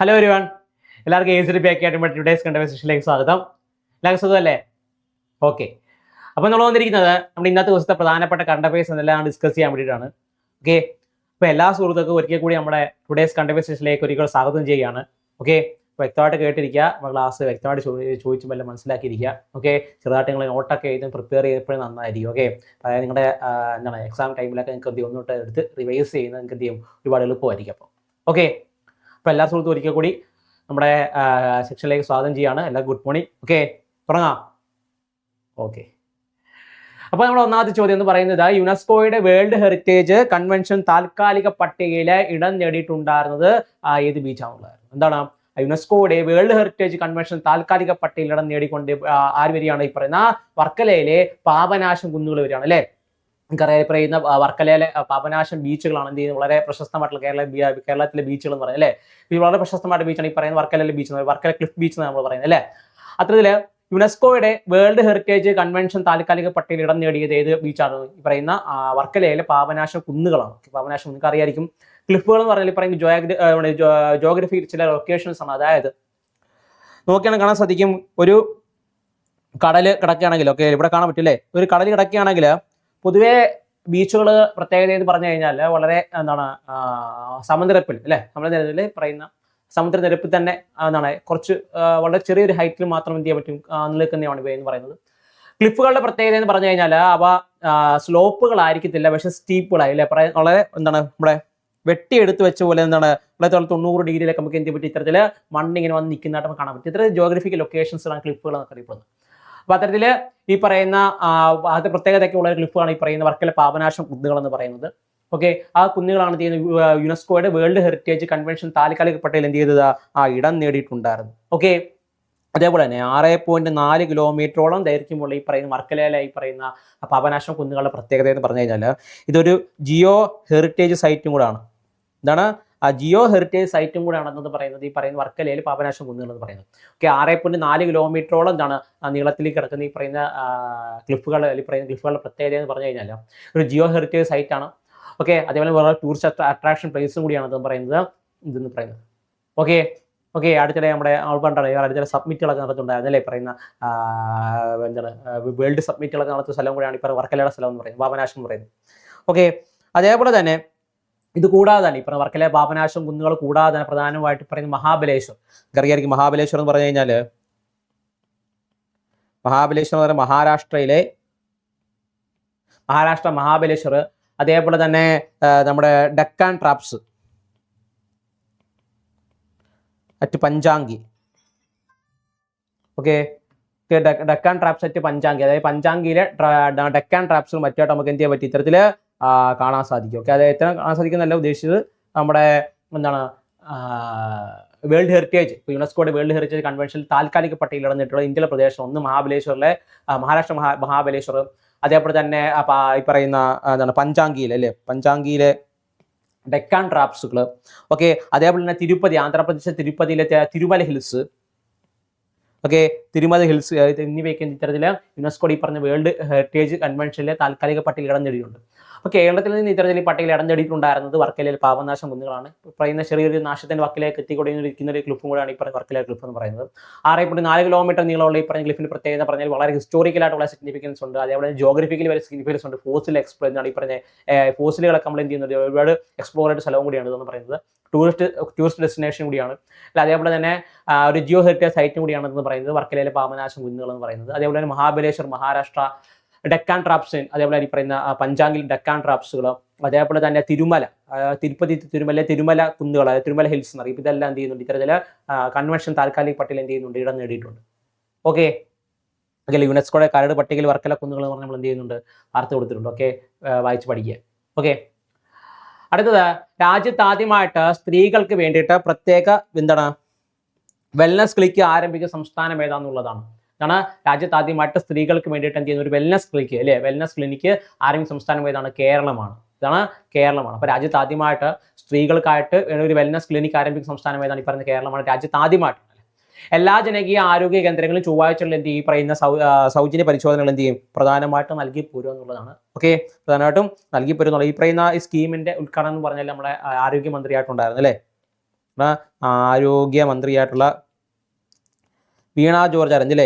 Hello ഒരുവൺ എല്ലാവർക്കും age B ആക്കി ആയിട്ട് ടുഡേസ് കണ്ടവേഴ്സേഷനിലേക്ക് സ്വാഗതം. എല്ലാവർക്കും സുഖമല്ലേ? ഓക്കെ അപ്പോൾ നമ്മൾ വന്നിരിക്കുന്നത് നമ്മുടെ ഇന്നത്തെ ദിവസത്തെ പ്രധാനപ്പെട്ട കണ്ട അഫയേഴ്സ് എന്നെല്ലാം ഡിസ്കസ് ചെയ്യാൻ വേണ്ടിയിട്ടാണ്. ഓക്കെ അപ്പോൾ എല്ലാ സുഹൃത്തുക്കൾക്കും ഒരിക്കൽ കൂടി നമ്മുടെ ടുഡേസ് കണ്ടവേഴ്സേഷനിലേക്ക് ഒരിക്കൽ സ്വാഗതം ചെയ്യുകയാണ്. ഓക്കെ വ്യക്തമായിട്ട് കേട്ടിരിക്കുക. നമ്മുടെ ക്ലാസ് വ്യക്തമായിട്ട് ചോദി- ചോദിച്ചും എല്ലാം മനസ്സിലാക്കിയിരിക്കുക. ഓക്കെ ചെറുതായിട്ട് നിങ്ങൾ നോട്ടൊക്കെ എഴുതും പ്രിപ്പയർ ചെയ്തപ്പോഴും നന്നായിരിക്കും. ഓക്കെ അതായത് നിങ്ങളുടെ എന്താണ് എക്സാം ടൈമിലൊക്കെ നിങ്ങൾക്ക് എന്ത് ഒന്നോട്ട് എടുത്ത് റിവൈസ് ചെയ്യുന്നത് നിങ്ങൾക്ക് എന്ത് ചെയ്യും? ഒരുപാട് എളുപ്പമായിരിക്കും അപ്പോൾ. ഓക്കെ അപ്പോൾ എല്ലാ സുഹൃത്തും ഒരിക്കൽ കൂടി നമ്മുടെ സെക്ഷനിലേക്ക് സ്വാഗതം ചെയ്യാണ്. എല്ലാ ഗുഡ് മോർണിംഗ്. ഓക്കെ തുടങ്ങാം. ഓക്കെ. അപ്പോൾ നമ്മുടെ ഒന്നാമത്തെ ചോദ്യം എന്ന് പറയുന്നത് യുനെസ്കോയുടെ വേൾഡ് ഹെറിറ്റേജ് കൺവെൻഷൻ താൽക്കാലിക പട്ടികയിൽ ഇടം നേടിയിട്ടുണ്ടായിരുന്നത് ഏത് ബീച്ചാണുള്ളത്? എന്താണ്? യുനെസ്കോയുടെ വേൾഡ് ഹെറിറ്റേജ് കൺവെൻഷൻ താൽക്കാലിക പട്ടികയിൽ ഇടം നേടിക്കൊണ്ട് ആര് വരികയാണ് ഈ പറയുന്ന? വർക്കലയിലെ പാപനാശം കുന്നുകൾ വരികയാണ് അല്ലേ? നമുക്കറിയാം പറയുന്ന വർക്കലയിലെ പാപനാശം ബീച്ചുകളാണ് എന്ത് ചെയ്യുന്നത്? വളരെ പ്രശസ്തമായിട്ടുള്ള കേരള കേരളത്തിലെ ബീച്ചുകൾ എന്ന് പറയുന്നത് അല്ലേ? ഇത് വളരെ പ്രശസ്തമായിട്ട് ബീച്ചാണ്. ഈ പറയുന്ന വർക്കലയിലെ ബീച്ച് എന്ന് വർക്കല ക്ലിഫ് ബീച്ച് എന്ന് നമ്മൾ പറയുന്നത് അല്ലേ? അത്തരത്തിൽ യുനെസ്കോയുടെ വേൾഡ് ഹെറിറ്റേജ് കൺവെൻഷൻ താൽക്കാലിക പട്ടികയിൽ ഇടം നേടിയത് ഏത് ബീച്ചാണ്? ഈ പറയുന്ന വർക്കലയിലെ പാപനാശം കുന്നുകളാണ്. പാപനാശം നിങ്ങൾക്ക് അറിയായിരിക്കും ക്ലിഫുകൾ എന്ന് പറഞ്ഞാൽ പറയുന്ന ജോഗ്രഫി ജോഗ്രഫി ചില ലൊക്കേഷൻസ് ആണ്. അതായത് നോക്കിയാണെങ്കിൽ കാണാൻ സാധിക്കും ഒരു കടൽ കിടക്കുകയാണെങ്കിൽ ഓക്കെ ഇവിടെ കാണാൻ പറ്റില്ലേ ഒരു കടൽ കിടക്കുകയാണെങ്കിൽ പൊതുവേ ബീച്ചുകൾ പ്രത്യേകത എന്ന് പറഞ്ഞു കഴിഞ്ഞാൽ വളരെ എന്താണ് സമുദ്രപ്പിൽ അല്ലേ? നമ്മുടെ നിലവിൽ പറയുന്ന സമുദ്രനിരപ്പിൽ തന്നെ എന്താണ് കുറച്ച് വളരെ ചെറിയൊരു ഹൈറ്റിൽ മാത്രം എന്ത് ചെയ്യാൻ പറ്റും നിലനിൽക്കുന്നതാണ് നിൽക്കുന്നതാണ് ഇവ എന്ന് പറയുന്നത്. ക്ലിഫുകളുടെ പ്രത്യേകത എന്ന് പറഞ്ഞു കഴിഞ്ഞാൽ അവ സ്ലോപ്പുകളായിരിക്കത്തില്ല പക്ഷെ സ്റ്റീപ്പുകളായി അല്ലെ? പറയാൻ വളരെ എന്താണ് നമ്മുടെ വെട്ടിയെടുത്ത് വെച്ച പോലെ എന്താണ് വളരെ തൊണ്ണൂറ് ഡിഗ്രിയിലൊക്കെ നമുക്ക് എന്ത് പറ്റും? ഇത്തരത്തിൽ മണ്ണിങ്ങനെ വന്ന് നിൽക്കുന്നതായിട്ട് നമുക്ക് കാണാൻ പറ്റും. ഇത്ര ജോഗ്രഫിക്കൽ ലൊക്കേഷൻസിലാണ് ക്ലിഫുകൾ എന്നൊക്കെ അറിയപ്പെടുന്നത്. അപ്പൊ അത്തരത്തിൽ ഈ പറയുന്ന അത് പ്രത്യേകതയൊക്കെ ഉള്ള ക്ലിഫാണ് ഈ പറയുന്ന വർക്കല പാപനാശം കുന്നുകൾ എന്ന് പറയുന്നത്. ഓക്കെ ആ കുന്നുകളാണ് ചെയ്യുന്നത്? യുനെസ്കോയുടെ വേൾഡ് ഹെറിറ്റേജ് കൺവെൻഷൻ താൽക്കാലിക പട്ടേൽ എന്ത് ചെയ്തത്? ആ ഇടം നേടിയിട്ടുണ്ടായിരുന്നു. ഓക്കെ അതേപോലെ തന്നെ ആറ് പോയിന്റ് നാല് കിലോമീറ്ററോളം ദൈർഘ്യമുള്ള ഈ പറയുന്ന വർക്കലയിലെ ഈ പറയുന്ന പാപനാശം കുന്നുകളുടെ പ്രത്യേകത എന്ന് പറഞ്ഞു കഴിഞ്ഞാൽ ഇതൊരു ജിയോ ഹെറിറ്റേജ് സൈറ്റും കൂടാണ്. എന്താണ്? ആ ജിയോ ഹെറിറ്റേജ് സൈറ്റും കൂടെ ആണെന്നത് പറയുന്നത് ഈ പറയുന്ന വർക്കലയിൽ പാപനാശം കുന്നുകൾ പറയുന്നത്. ഓക്കെ ആറ് പോയിന്റ് നാല് കിലോമീറ്ററോളം എന്താണ് നീളത്തിൽ കിടക്കുന്ന ഈ പറയുന്ന ക്ലിഫുകൾ അല്ലെങ്കിൽ പറയുന്ന ക്ലിഫുകളുടെ പ്രത്യേകത എന്ന് പറഞ്ഞു കഴിഞ്ഞാൽ ഒരു ജിയോ ഹെറിറ്റേജ് സൈറ്റ് ആണ് ഓക്കെ അതേപോലെ വേറെ ടൂറിസ്റ്റ് അട്രാക്ഷൻ പ്ലേസും കൂടിയാണ് പറയുന്നത് ഇതെന്ന് പറയുന്നത്. ഓക്കെ ഓക്കെ അടുത്തിടെ നമ്മുടെ ആൾപ്പാണ്ടാണ് അടുത്തിടെ സബ്മിറ്റുകളൊക്കെ നടത്തുന്നുണ്ടായിരുന്നു അല്ലേ? പറയുന്ന എന്താണ് വേൾഡ് സബ്മിറ്റുകളൊക്കെ നടത്തുന്ന സ്ഥലം കൂടിയാണ് ഇപ്പോൾ വർക്കലയുടെ സ്ഥലം എന്ന് പറയുന്നത് പാപനാശം എന്ന് പറയുന്നത്. ഓക്കെ അതേപോലെ തന്നെ ഇത് കൂടാതെ തന്നെ ഇപ്പം വർക്കല പാപനാശം കുന്നുകൾ കൂടാതെ തന്നെ പ്രധാനമായിട്ട് പറയുന്ന മഹാബലേശ്വർ. അറിയായിരിക്കും മഹാബലേശ്വർ എന്ന് പറഞ്ഞു കഴിഞ്ഞാൽ മഹാബലേശ്വർ എന്ന് പറയുന്നത് മഹാരാഷ്ട്രയിലെ മഹാരാഷ്ട്ര മഹാബലേശ്വർ അതേപോലെ തന്നെ നമ്മുടെ Deccan traps. At Panchgani okay? Deccan traps at Panchgani അതായത് പഞ്ചാങ്കിയിലെ ഡെക്കാൻ ട്രാപ്സും മറ്റായിട്ട് നമുക്ക് എന്ത് ചെയ്യാൻ പറ്റും? ഇത്തരത്തിൽ കാണാൻ സാധിക്കും. ഓക്കെ എത്ര കാണാൻ സാധിക്കുന്നല്ല ഉദ്ദേശിച്ചത് നമ്മുടെ എന്താണ് വേൾഡ് ഹെറിറ്റേജ് യുനെസ്കോയുടെ വേൾഡ് ഹെറിറ്റേജ് കൺവെൻഷൻ താൽക്കാലിക പട്ടികയിൽ ഇടന്നിട്ടുള്ള ഇന്ത്യയിലെ പ്രദേശം ഒന്ന് മഹാബലേശ്വറിലെ മഹാരാഷ്ട്ര മഹാ മഹാബലേശ്വർ അതേപോലെ തന്നെ ഈ പറയുന്ന എന്താണ് പഞ്ചാങ്കിയിൽ അല്ലേ? പഞ്ചാങ്കിയിലെ ഡെക്കാൻ ട്രാപ്സുകൾ ഓക്കെ അതേപോലെ തന്നെ തിരുപ്പതി ആന്ധ്രാപ്രദേശ് തിരുപ്പതിയിലെ Tirumala hills okay Tirumala hills എന്നിവയൊക്കെ ഇത്തരത്തിൽ യുനെസ്കോ ഈ പറഞ്ഞ വേൾഡ് ഹെറിറ്റേജ് കൺവെൻഷനിലെ താൽക്കാലിക പട്ടികയിൽ ഇടം അപ്പോൾ കേരളത്തിൽ നിന്ന് ഇത്തരത്തിൽ ഈ പട്ടികയിൽ ഇടം നേടിയിട്ടുണ്ടായിരുന്നത് വർക്കലയിൽ പാപനാശം കുന്നുകളാണ്. പറയുന്ന ചെറിയൊരു നാശത്തിന്റെ വക്കിലേക്ക് എത്തിക്കൊണ്ടിരിക്കുന്ന ഒരു ക്ലിഫും കൂടെയാണ് ഈ വർക്കല ക്ലിഫ് എന്ന് പറയുന്നത്. ആറ് പോയിന്റ് നാല് കിലോമീറ്റർ നീളമുള്ള ഈ പറഞ്ഞ ക്ലിഫിന്റെ പ്രത്യേകത പറഞ്ഞാൽ വളരെ ഹിസ്റ്റോറിക്കൽ ആയിട്ടുള്ള സിഗ്നിഫിക്കൻസ് ഉണ്ട്. അതേപോലെ ജോഗ്രഫിക്കലി വരെ സിഗ്നിഫിക്കൻസ് ഉണ്ട്. ഫോസിൽ എക്സ്പ്ലോർ എന്നാണ് ഈ പറഞ്ഞ ഫോസിലുകളെ നമ്മൾ എന്ത് ചെയ്യുന്നത് ഒരുപാട് എക്സ്പ്ലോർ ആയിട്ട് സ്ഥലവും കൂടിയാണ് ഇതെന്ന് പറയുന്നത്. ടൂറിസ്റ്റ് ടൂറിസ്റ്റ് ഡെസ്റ്റിനേഷൻ കൂടിയാണ്. അല്ല അതേപോലെ തന്നെ ഒരു ജിയോ ഹെറിറ്റേജ് സൈറ്റും കൂടിയാണ് എന്ന് പറയുന്നത്. വർക്കലയിലെ പാമനാശം കുന്നുകൾ എന്ന് പറയുന്നത്. അതേപോലെ തന്നെ മഹാബലേശ്വർ മഹാരാഷ്ട്ര ഡെക്കാൻ ട്രാപ്സ് അതേപോലെ ഈ പറയുന്ന പഞ്ചാംഗിൽ ഡെക്കാൻ ട്രാപ്സുകൾ അതേപോലെ തന്നെ തിരുമല തിരുപ്പതി തിരുമല തിരുമല കുന്നുകൾ അതായത് തിരുമല ഹിൽസ് എന്ന് പറയും. ഇതെല്ലാം എന്ത് ചെയ്യുന്നുണ്ട്? ഇത്തരത്തിൽ കൺവെൻഷൻ താൽക്കാലിക പട്ടികയിൽ എന്ത് ചെയ്യുന്നുണ്ട്? ഇടം നേടിയിട്ടുണ്ട്. ഓക്കെ അല്ലെങ്കിൽ യുനെസ്കോയുടെ കരട് പട്ടികയിൽ വർക്കല കുന്നുകൾ എന്ന് പറഞ്ഞാൽ നമ്മൾ എന്ത് ചെയ്യുന്നുണ്ട്? വാർത്ത കൊടുത്തിട്ടുണ്ട്. ഓക്കെ വായിച്ച് പഠിക്കുക. ഓക്കെ അടുത്തത് രാജ്യത്ത് ആദ്യമായിട്ട് സ്ത്രീകൾക്ക് വേണ്ടിയിട്ട് പ്രത്യേക എന്താണ്? വെൽനസ് ക്ലിക്ക് ആരംഭിച്ച സംസ്ഥാനം ഏതാന്നുള്ളതാണ്. ഇതാണ് രാജ്യത്ത് ആദ്യമായിട്ട് സ്ത്രീകൾക്ക് വേണ്ടിയിട്ട് എന്ത് ചെയ്യുന്ന? ഒരു വെൽനസ് ക്ലിനിക്ക് അല്ലേ? വെൽനസ് ക്ലിനിക്ക് ആരെങ്കിലും സംസ്ഥാനം ഏതാണ് കേരളമാണ്. ഇതാണ് കേരളമാണ്. അപ്പോൾ രാജ്യത്ത് ആദ്യമായിട്ട് സ്ത്രീകൾക്കായിട്ട് ഒരു വെൽനസ് ക്ലിനിക്ക് ആരംഭിക്കുന്ന സംസ്ഥാനം ഏതാണ്? ഈ പറഞ്ഞ കേരളമാണ്. രാജ്യത്ത് ആദ്യമായിട്ട് എല്ലാ ജനകീയ ആരോഗ്യ കേന്ദ്രങ്ങളും ചൊവ്വാഴ്ചകളിൽ എന്ത് ചെയ്യും? ഈ പറയുന്ന സൗജന്യ പരിശോധനകൾ എന്ത് ചെയ്യും? പ്രധാനമായിട്ടും നൽകി പോരും എന്നുള്ളതാണ്. ഓക്കെ? പ്രധാനമായിട്ടും നൽകി പോരും എന്നുള്ള ഈ പറയുന്ന ഈ സ്കീമിന്റെ ഉദ്ഘാടനം എന്ന് പറഞ്ഞാൽ നമ്മുടെ ആരോഗ്യമന്ത്രിയായിട്ടുണ്ടായിരുന്നു അല്ലേ? ആരോഗ്യമന്ത്രിയായിട്ടുള്ള ആരോഗ്യ മന്ത്രിയായിട്ടുള്ള വീണ ജോർജ് ആരഞ്ച്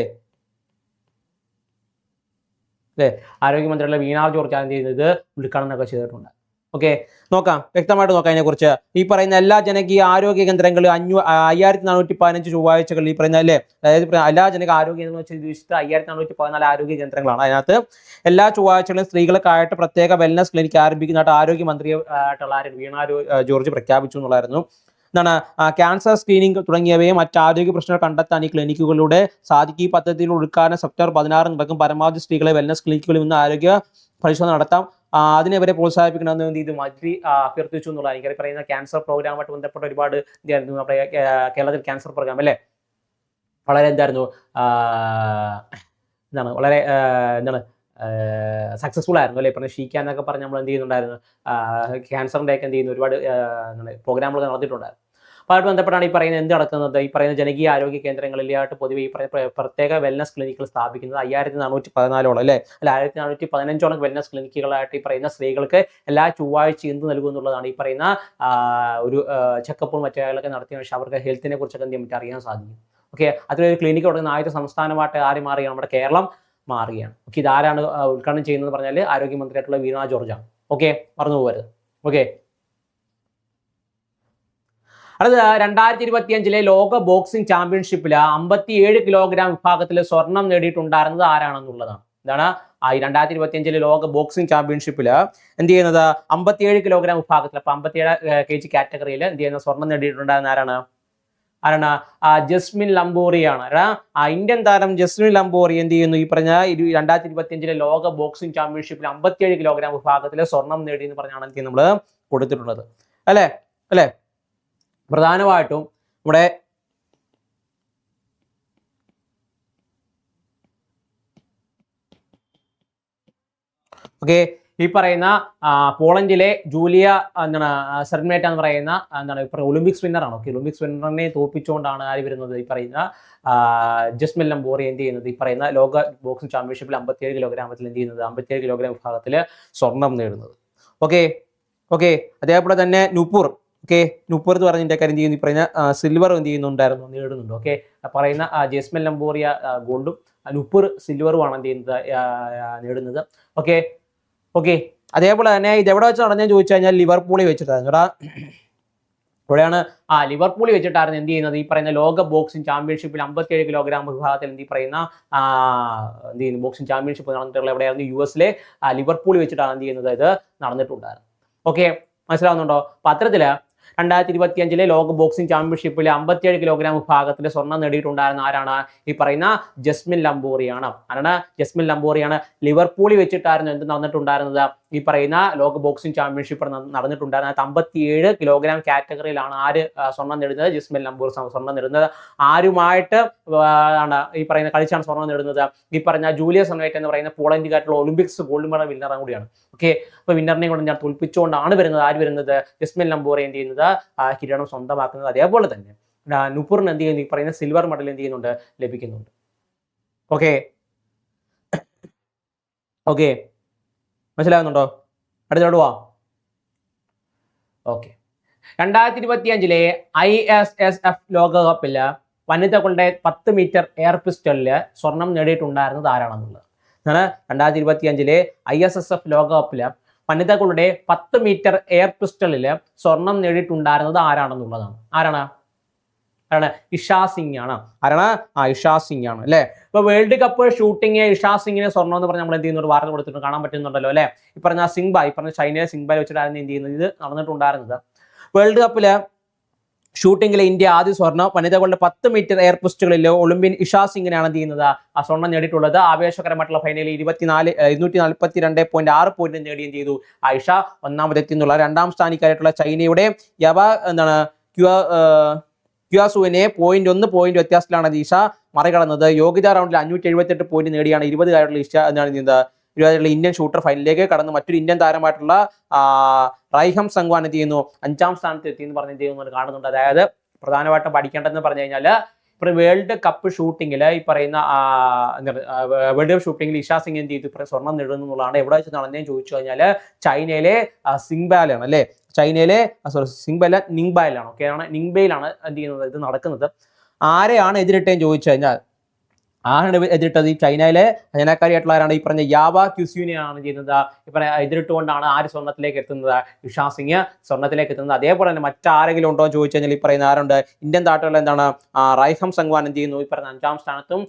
അല്ലേ? ആരോഗ്യമന്ത്രിയുടെ വീണാർ ജോർജ് ആദ്യം ചെയ്യുന്നത്? ഉദ്ഘാടനമൊക്കെ ചെയ്തിട്ടുണ്ട്. ഓക്കെ നോക്കാം. വ്യക്തമായിട്ട് നോക്കാം അതിനെക്കുറിച്ച്. ഈ പറയുന്ന എല്ലാ ജനകീയ ആരോഗ്യ കേന്ദ്രങ്ങളും അഞ്ഞൂ അയ്യായിരത്തി നാനൂറ്റി പതിനഞ്ച് ചൊവ്വാഴ്ചകൾ ഈ പറയുന്ന അല്ലേ? അതായത് എല്ലാ ജനക ആരോഗ്യ കേന്ദ്രം വെച്ച് ഉദ്ദേശിച്ചത് അയ്യായിരത്തി നാനൂറ്റി പതിനാല് ആരോഗ്യ കേന്ദ്രങ്ങളാണ് അതിനകത്ത്. എല്ലാ ചൊവ്വാഴ്ചകളും സ്ത്രീകൾക്കായിട്ട് പ്രത്യേക വെൽനസ് ക്ലിനിക്ക് ആരംഭിക്കുന്നതായിട്ട് ആരോഗ്യമന്ത്രി ആയിട്ടുള്ള ആരും വീണ ജോർജ് പ്രഖ്യാപിച്ചു എന്നുള്ളായിരുന്നു എന്താണ് ക്യാൻസർ സ്ക്രീനിങ് തുടങ്ങിയവയും മറ്റ് ആരോഗ്യ പ്രശ്നങ്ങൾ കണ്ടെത്താൻ ഈ ക്ലിനിക്കുകളിലൂടെ സാധിക്കും. ഈ പദ്ധതിയിൽ ഉൾക്കാരണം സെപ്റ്റംബർ പതിനാറ് നടക്കും. പരമാവധി സ്ത്രീകളെ വെൽനസ് ക്ലിനിക്കുകളിൽ നിന്ന് ആരോഗ്യ പരിശോധന നടത്താം. അതിനെവരെ പ്രോത്സാഹിപ്പിക്കണമെന്ന് എന്ത് ചെയ്തു? മാറ്റി അഭ്യർത്ഥിച്ചു എന്നുള്ളത് എനിക്ക് പറയുന്ന ക്യാൻസർ പ്രോഗ്രാമായിട്ട് ബന്ധപ്പെട്ട ഒരുപാട് എന്തായിരുന്നു നമ്മുടെ കേരളത്തിൽ ക്യാൻസർ പ്രോഗ്രാം അല്ലേ? വളരെ എന്തായിരുന്നു എന്താണ് വളരെ എന്താണ് സക്സസ്ഫുൾ ആയിരുന്നു അല്ലെ? പറഞ്ഞ ഷീക്കാൻ എന്നൊക്കെ പറഞ്ഞ് നമ്മൾ എന്ത് ചെയ്യുന്നുണ്ടായിരുന്നു? ക്യാൻസറിന്റെ ഒക്കെ എന്ത് ചെയ്യുന്നു? ഒരുപാട് പ്രോഗ്രാമുകൾ നടത്തിയിട്ടുണ്ടായിരുന്നു അപ്പോൾ അതുമായിട്ട് ബന്ധപ്പെട്ടാണ് ഈ പറയുന്നത് എന്ത് നടക്കുന്നത്? ഈ പറയുന്ന ജനകീയ ആരോഗ്യ കേന്ദ്രങ്ങളിലായിട്ട് പൊതുവെ ഈ പ്രത്യേക വെൽനസ് ക്ലിനിക്കുകൾ സ്ഥാപിക്കുന്നത് അയ്യായിരത്തി നാനൂറ്റി പതിനാലോളം അല്ലേ? അല്ല ആയിരത്തി നാനൂറ്റി പതിനഞ്ചോളം വെൽനസ് ക്ലിനിക്കുകളായിട്ട് ഈ പറയുന്ന സ്ത്രീകൾക്ക് എല്ലാ ചൊവ്വാഴ്ച എന്ത് നൽകും എന്നുള്ളതാണ് ഈ പറയുന്ന ഒരു ചെക്കപ്പും മറ്റു കാര്യങ്ങളൊക്കെ നടത്തിയ പക്ഷേ അവർക്ക് ഹെൽത്തിനെ കുറിച്ചൊക്കെ എന്ത് ചെയ്യാൻ പറ്റും? അറിയാൻ സാധിക്കും. ഓക്കെ അതിലൊരു ക്ലിനിക്ക് തുടങ്ങുന്ന ആദ്യത്തെ സംസ്ഥാനമായിട്ട് ആര് മാറിയാണ്? നമ്മുടെ കേരളം. മാറുകയാണ്. ഓക്കെ ഇതാരാണ് ഉദ്ഘാടനം ചെയ്യുന്നത് പറഞ്ഞാൽ ആരോഗ്യമന്ത്രിയായിട്ടുള്ള വീണ ജോർജാണ് ഓക്കെ മറന്നു പോകരുത്. ഓക്കെ അടുത്ത രണ്ടായിരത്തി ഇരുപത്തി അഞ്ചിലെ ലോക ബോക്സിംഗ് ചാമ്പ്യൻഷിപ്പിൽ അമ്പത്തിയേഴ് കിലോഗ്രാം വിഭാഗത്തിൽ സ്വർണം നേടിയിട്ടുണ്ടായിരുന്നത് ആരാണെന്നുള്ളതാണ്. ഇതാണ് ആ രണ്ടായിരത്തി ഇരുപത്തി അഞ്ചിലെ ലോക ബോക്സിംഗ് ചാമ്പ്യൻഷിപ്പിൽ എന്ത് ചെയ്യുന്നത്? അമ്പത്തിയേഴ് കിലോഗ്രാം വിഭാഗത്തിൽ അപ്പൊ അമ്പത്തിയേഴ് കെ ജി കാറ്റഗറിയിൽ എന്ത് ചെയ്യുന്ന സ്വർണം നേടിയിട്ടുണ്ടായിരുന്ന ആരാണ്? ആരാണ്? ആ ജസ്മിൻ ലംബോറിയാണ്? ആ ഇന്ത്യൻ താരം ജസ്മിൻ ലംബോറി എന്ത് ചെയ്യുന്നു? ഈ പറഞ്ഞ രണ്ടായിരത്തി ഇരുപത്തി അഞ്ചിലെ ലോക ബോക്സിംഗ് ചാമ്പ്യൻഷിപ്പിൽ അമ്പത്തിയേഴ് കിലോഗ്രാം വിഭാഗത്തിലെ സ്വർണം നേടി എന്ന് പറഞ്ഞാണ് എനിക്ക് നമ്മൾ കൊടുത്തിട്ടുള്ളത്. അല്ലേ? അല്ലേ? പ്രധാനമായിട്ടും നമ്മുടെ ഓക്കെ. ഈ പറയുന്ന പോളണ്ടിലെ ജൂലിയ എന്താണ് സെർമേറ്റ എന്ന് പറയുന്ന എന്താണ് ഇപ്പൊ ഒളിമ്പിക്സ് വിന്നറാണ് ഓക്കെ ഒളിമ്പിക്സ് വിന്നറിനെ തോപ്പിച്ചുകൊണ്ടാണ് ആര് വരുന്നത് ഈ പറയുന്ന ജസ്മിൽ ലംബോറി എന്ത് ചെയ്യുന്നത്? ഈ പറയുന്ന ലോക ബോക്സിംഗ് ചാമ്പ്യൻഷിപ്പിൽ അമ്പത്തിയേഴ് കിലോഗ്രാമത്തിൽ എന്ത് ചെയ്യുന്നത്? അമ്പത്തിയേഴ് കിലോഗ്രാം വിഭാഗത്തിൽ സ്വർണം നേടുന്നത്. ഓക്കെ ഓക്കെ അതേപോലെ തന്നെ നുപ്പൂർ. ഓക്കെ നുപ്പൂർ എന്ന് പറഞ്ഞ ഇന്ത്യക്കാർ എന്ത് ചെയ്യുന്നു? ഈ പറയുന്ന സിൽവർ എന്ത് ചെയ്യുന്നുണ്ടായിരുന്നു? നേടുന്നുണ്ട്. ഓക്കെ പറയുന്ന ജസ്മൽ ലംബോറിയ ഗോൾഡും നുപ്പൂർ സിൽവറുമാണ് എന്ത് ചെയ്യുന്നത്? നേടുന്നത്. Okay okay. അതേപോലെ തന്നെ ഇത് എവിടെ വെച്ച് നടന്നു ചോദിച്ചു കഴിഞ്ഞാൽ ലിവർപൂളിൽ വെച്ചിട്ടായിരുന്നു. എടാ ഇവിടെയാണ് ആ ലിവർപൂളിൽ വെച്ചിട്ടായിരുന്നു എന്ത് ചെയ്യുന്നത്? ഈ പറയുന്ന ലോക ബോക്സിംഗ് ചാമ്പ്യൻഷിപ്പിൽ അമ്പത്തിയേഴ് കിലോഗ്രാം വിഭാഗത്തിൽ എന്ത് പറയുന്ന എന്ത് ചെയ്യുന്നു? ബോക്സിംഗ് ചാമ്പ്യൻഷിപ്പ് നടന്നിട്ടുള്ള എവിടെയായിരുന്നു? യു എസിലെ ലിവർപൂളിൽ വെച്ചിട്ടാണ് എന്ത് ചെയ്യുന്നത്? ഇത് നടന്നിട്ടുണ്ടായിരുന്നു. ഓക്കെ. മനസ്സിലാവുന്നുണ്ടോ? അപ്പൊ അത്തരത്തിൽ രണ്ടായിരത്തി ഇരുപത്തി അഞ്ചിലെ ലോക ബോക്സിംഗ് ചാമ്പ്യൻഷിപ്പിൽ അമ്പത്തിയേഴ് കിലോഗ്രാം വിഭാഗത്തിൽ സ്വർണം നേടിയിട്ടുണ്ടായിരുന്ന ആരാണ്? ഈ പറയുന്ന ജസ്മിൻ ലംബോറിയാണ്. ആരാണ്? ജസ്മിൻ ലംബോറിയാണ്. ലിവർപൂളിൽ വെച്ചിട്ടായിരുന്നു എന്ത് നടന്നിട്ടുണ്ടായിരുന്നത്? ഈ പറയുന്ന ലോക ബോക്സിംഗ് ചാമ്പ്യൻഷിപ്പ് നടന്നിട്ടുണ്ടായിരുന്ന അമ്പത്തിയേഴ് കിലോഗ്രാം കാറ്റഗറിയിലാണ് ആര് സ്വർണം നേടുന്നത്? ജസ്മിൻ ലംബൂർ സ്വർണം നേടുന്നത്. ആരുമായിട്ട് ആണ് ഈ പറയുന്ന കളിച്ചാണ് സ്വർണം നേടുന്നത്? ഈ പറഞ്ഞ ജൂലിയ സൺവേറ്റ് എന്ന് പറയുന്ന പോളണ്ടുകാരുള്ള ഒളിമ്പിക്സ് ഗോൾഡ് മെഡൽ വിന്നറും കൂടിയാണ്. ഓക്കെ? അപ്പൊ വിന്നറിനെ കൊണ്ട് ഞാൻ തോൽപ്പിച്ചുകൊണ്ടാണ് വരുന്നത്. ആര് വരുന്നത്? ജസ്മിൻ ലംബൂർ എന്ത് ചെയ്യുന്നത്? ആ കിരീടം സ്വന്തമാക്കുന്നത് അതേപോലെ തന്നെ നുപുറിന് എന്ത് ചെയ്യുന്നു? ഈ പറയുന്ന സിൽവർ മെഡൽ എന്ത് ചെയ്യുന്നുണ്ട്? ലഭിക്കുന്നുണ്ട്. ഓക്കെ ഓക്കെ മനസ്സിലാകുന്നുണ്ടോ? അടുത്തോട്ട് പോവാം ഓക്കെ രണ്ടായിരത്തി ഇരുപത്തി അഞ്ചിലെ ഐ എസ് എസ് എഫ് ലോകകപ്പിൽ വനിതകളുടെ പത്ത് മീറ്റർ എയർ പിസ്റ്റലിൽ സ്വർണം നേടിയിട്ടുണ്ടായിരുന്നത് ആരാണെന്നുള്ളത്? രണ്ടായിരത്തി ഇരുപത്തി അഞ്ചിലെ ഐ എസ് എസ് എഫ് ലോകകപ്പിൽ വനിതകളുടെ പത്ത് മീറ്റർ എയർ പിസ്റ്റലിൽ സ്വർണം നേടിയിട്ടുണ്ടായിരുന്നത് ആരാണെന്നുള്ളതാണ്. ആരാണ്? ആരാണ്? ഇഷാ സിംഗ് ആണ് ആരാണ്? ആ ഇഷാ സിംഗ് ആണ് അല്ലേ? ഇപ്പൊ വേൾഡ് കപ്പ് ഷൂട്ടിങ് ഇഷാ സിംഗിന് സ്വർണം എന്ന് പറഞ്ഞ് നമ്മൾ എന്ത് ചെയ്യുന്നുണ്ട് വാർത്ത കൊടുത്തിട്ട് കാണാൻ പറ്റുന്നുണ്ടല്ലോ അല്ലെ? ഈ പറഞ്ഞ സിംഗ് ബായ് ഈ പറഞ്ഞ ചൈനയിലെ സിംഗ് ബായ് വെച്ചിട്ടായിരുന്നു എന്ത് ചെയ്യുന്നത്? ഇത് നടന്നിട്ടുണ്ടായിരുന്നത്. വേൾഡ് കപ്പിൽ ഷൂട്ടിങ്ങിലെ ഇന്ത്യ ആദ്യ സ്വർണം വനിതകളുടെ പത്ത് മീറ്റർ എയർ പിസ്റ്റുകളിൽ ഒളിമ്പ്യൻ ഇഷാ സിംഗിനാണ് എന്ത് ചെയ്യുന്നത്? ആ സ്വർണം നേടിയിട്ടുള്ളത് ആവേശകരമായിട്ടുള്ള ഫൈനലിൽ ഇരുപത്തിനാല് ഇരുന്നൂറ്റി നാൽപ്പത്തി രണ്ട് പോയിന്റ് ആറ് പോയിന്റ് നേടുകയും ചെയ്തു. ആ ഇഷ ഒന്നാമതെത്തി എന്നുള്ള രണ്ടാം സ്ഥാനിക്കാരായിട്ടുള്ള ചൈനയുടെ യവ എന്താണ് ക്യുവ ക്യുവാസുവിനെ പോയിന്റ് ഒന്ന് പോയിന്റ് വ്യത്യാസത്തിലാണ് ഈഷ മറികടന്നത്. യോഗ്യതാ റൗണ്ടിൽ അഞ്ഞൂറ്റി എഴുപത്തെട്ട് പോയിന്റ് നേടിയാണ് ഇരുപതുകാരുള്ള ഇഷ എന്നാണ് ചെയ്യുന്നത്? ഇരുപതുകാരുള്ള ഇന്ത്യൻ ഷൂട്ടർ ഫൈനലിലേക്ക് കടന്നു മറ്റൊരു ഇന്ത്യൻ താരമായിട്ടുള്ള റൈഹം സംഗ്വാൻ എന്ത് ചെയ്യുന്നു? അഞ്ചാം സ്ഥാനത്ത് എത്തി എന്ന് പറഞ്ഞ് എന്ത് ചെയ്യുന്നു? കാണുന്നുണ്ട്. അതായത് പ്രധാനമായിട്ടും പഠിക്കേണ്ടതെന്ന് പറഞ്ഞു കഴിഞ്ഞാൽ ഇപ്പൊ വേൾഡ് കപ്പ് ഷൂട്ടിങ്ങിൽ ഈ പറയുന്ന വേൾഡ് കപ്പ് ഷൂട്ടിങ്ങിൽ ഇഷാ സിംഗ് എന്ത് ചെയ്തു? സ്വർണം നേടുന്നു എന്നുള്ളതാണ്. എവിടെ വെച്ച് നടന്നതെന്ന് ചോദിച്ചു കഴിഞ്ഞാൽ ചൈനയിലെ സിംഗ്ബാലാണ് അല്ലേ? ചൈനയിലെ സോറി സിംഗ്ബല നിങ്ബായിലാണ് ഓക്കെ ആണ് നിങ്ബയിലാണ് എന്ത് ചെയ്യുന്നത്? ഇത് നടക്കുന്നത്. ആരെയാണ് എതിരിട്ടേന്ന് ചോദിച്ചു കഴിഞ്ഞാൽ ആരാണ് എതിരിട്ടത്? ഈ ചൈനയിലെ ചൈനക്കാരിയായിട്ടുള്ള ആരാണ് ഈ പറഞ്ഞ യാവ ക്യുസ്യൂനെയാണ് ചെയ്യുന്നത്. ഈ പറഞ്ഞ എതിരിട്ടുകൊണ്ടാണ് ആര് സ്വർണത്തിലേക്ക് എത്തുന്നത്? ഇഷാ സിംഗ് സ്വർണത്തിലേക്ക് എത്തുന്നത്. അതേപോലെ തന്നെ മറ്റാരെങ്കിലും ഉണ്ടോ എന്ന് ചോദിച്ചു കഴിഞ്ഞാൽ ഈ പറയുന്ന ആരുണ്ട്? ഇന്ത്യൻ താട്ടുകൾ എന്താണ്? റൈഹം സംഗ്വാൻ എന്ത് ചെയ്യുന്നു? ഈ പറഞ്ഞ അഞ്ചാം സ്ഥാനത്തും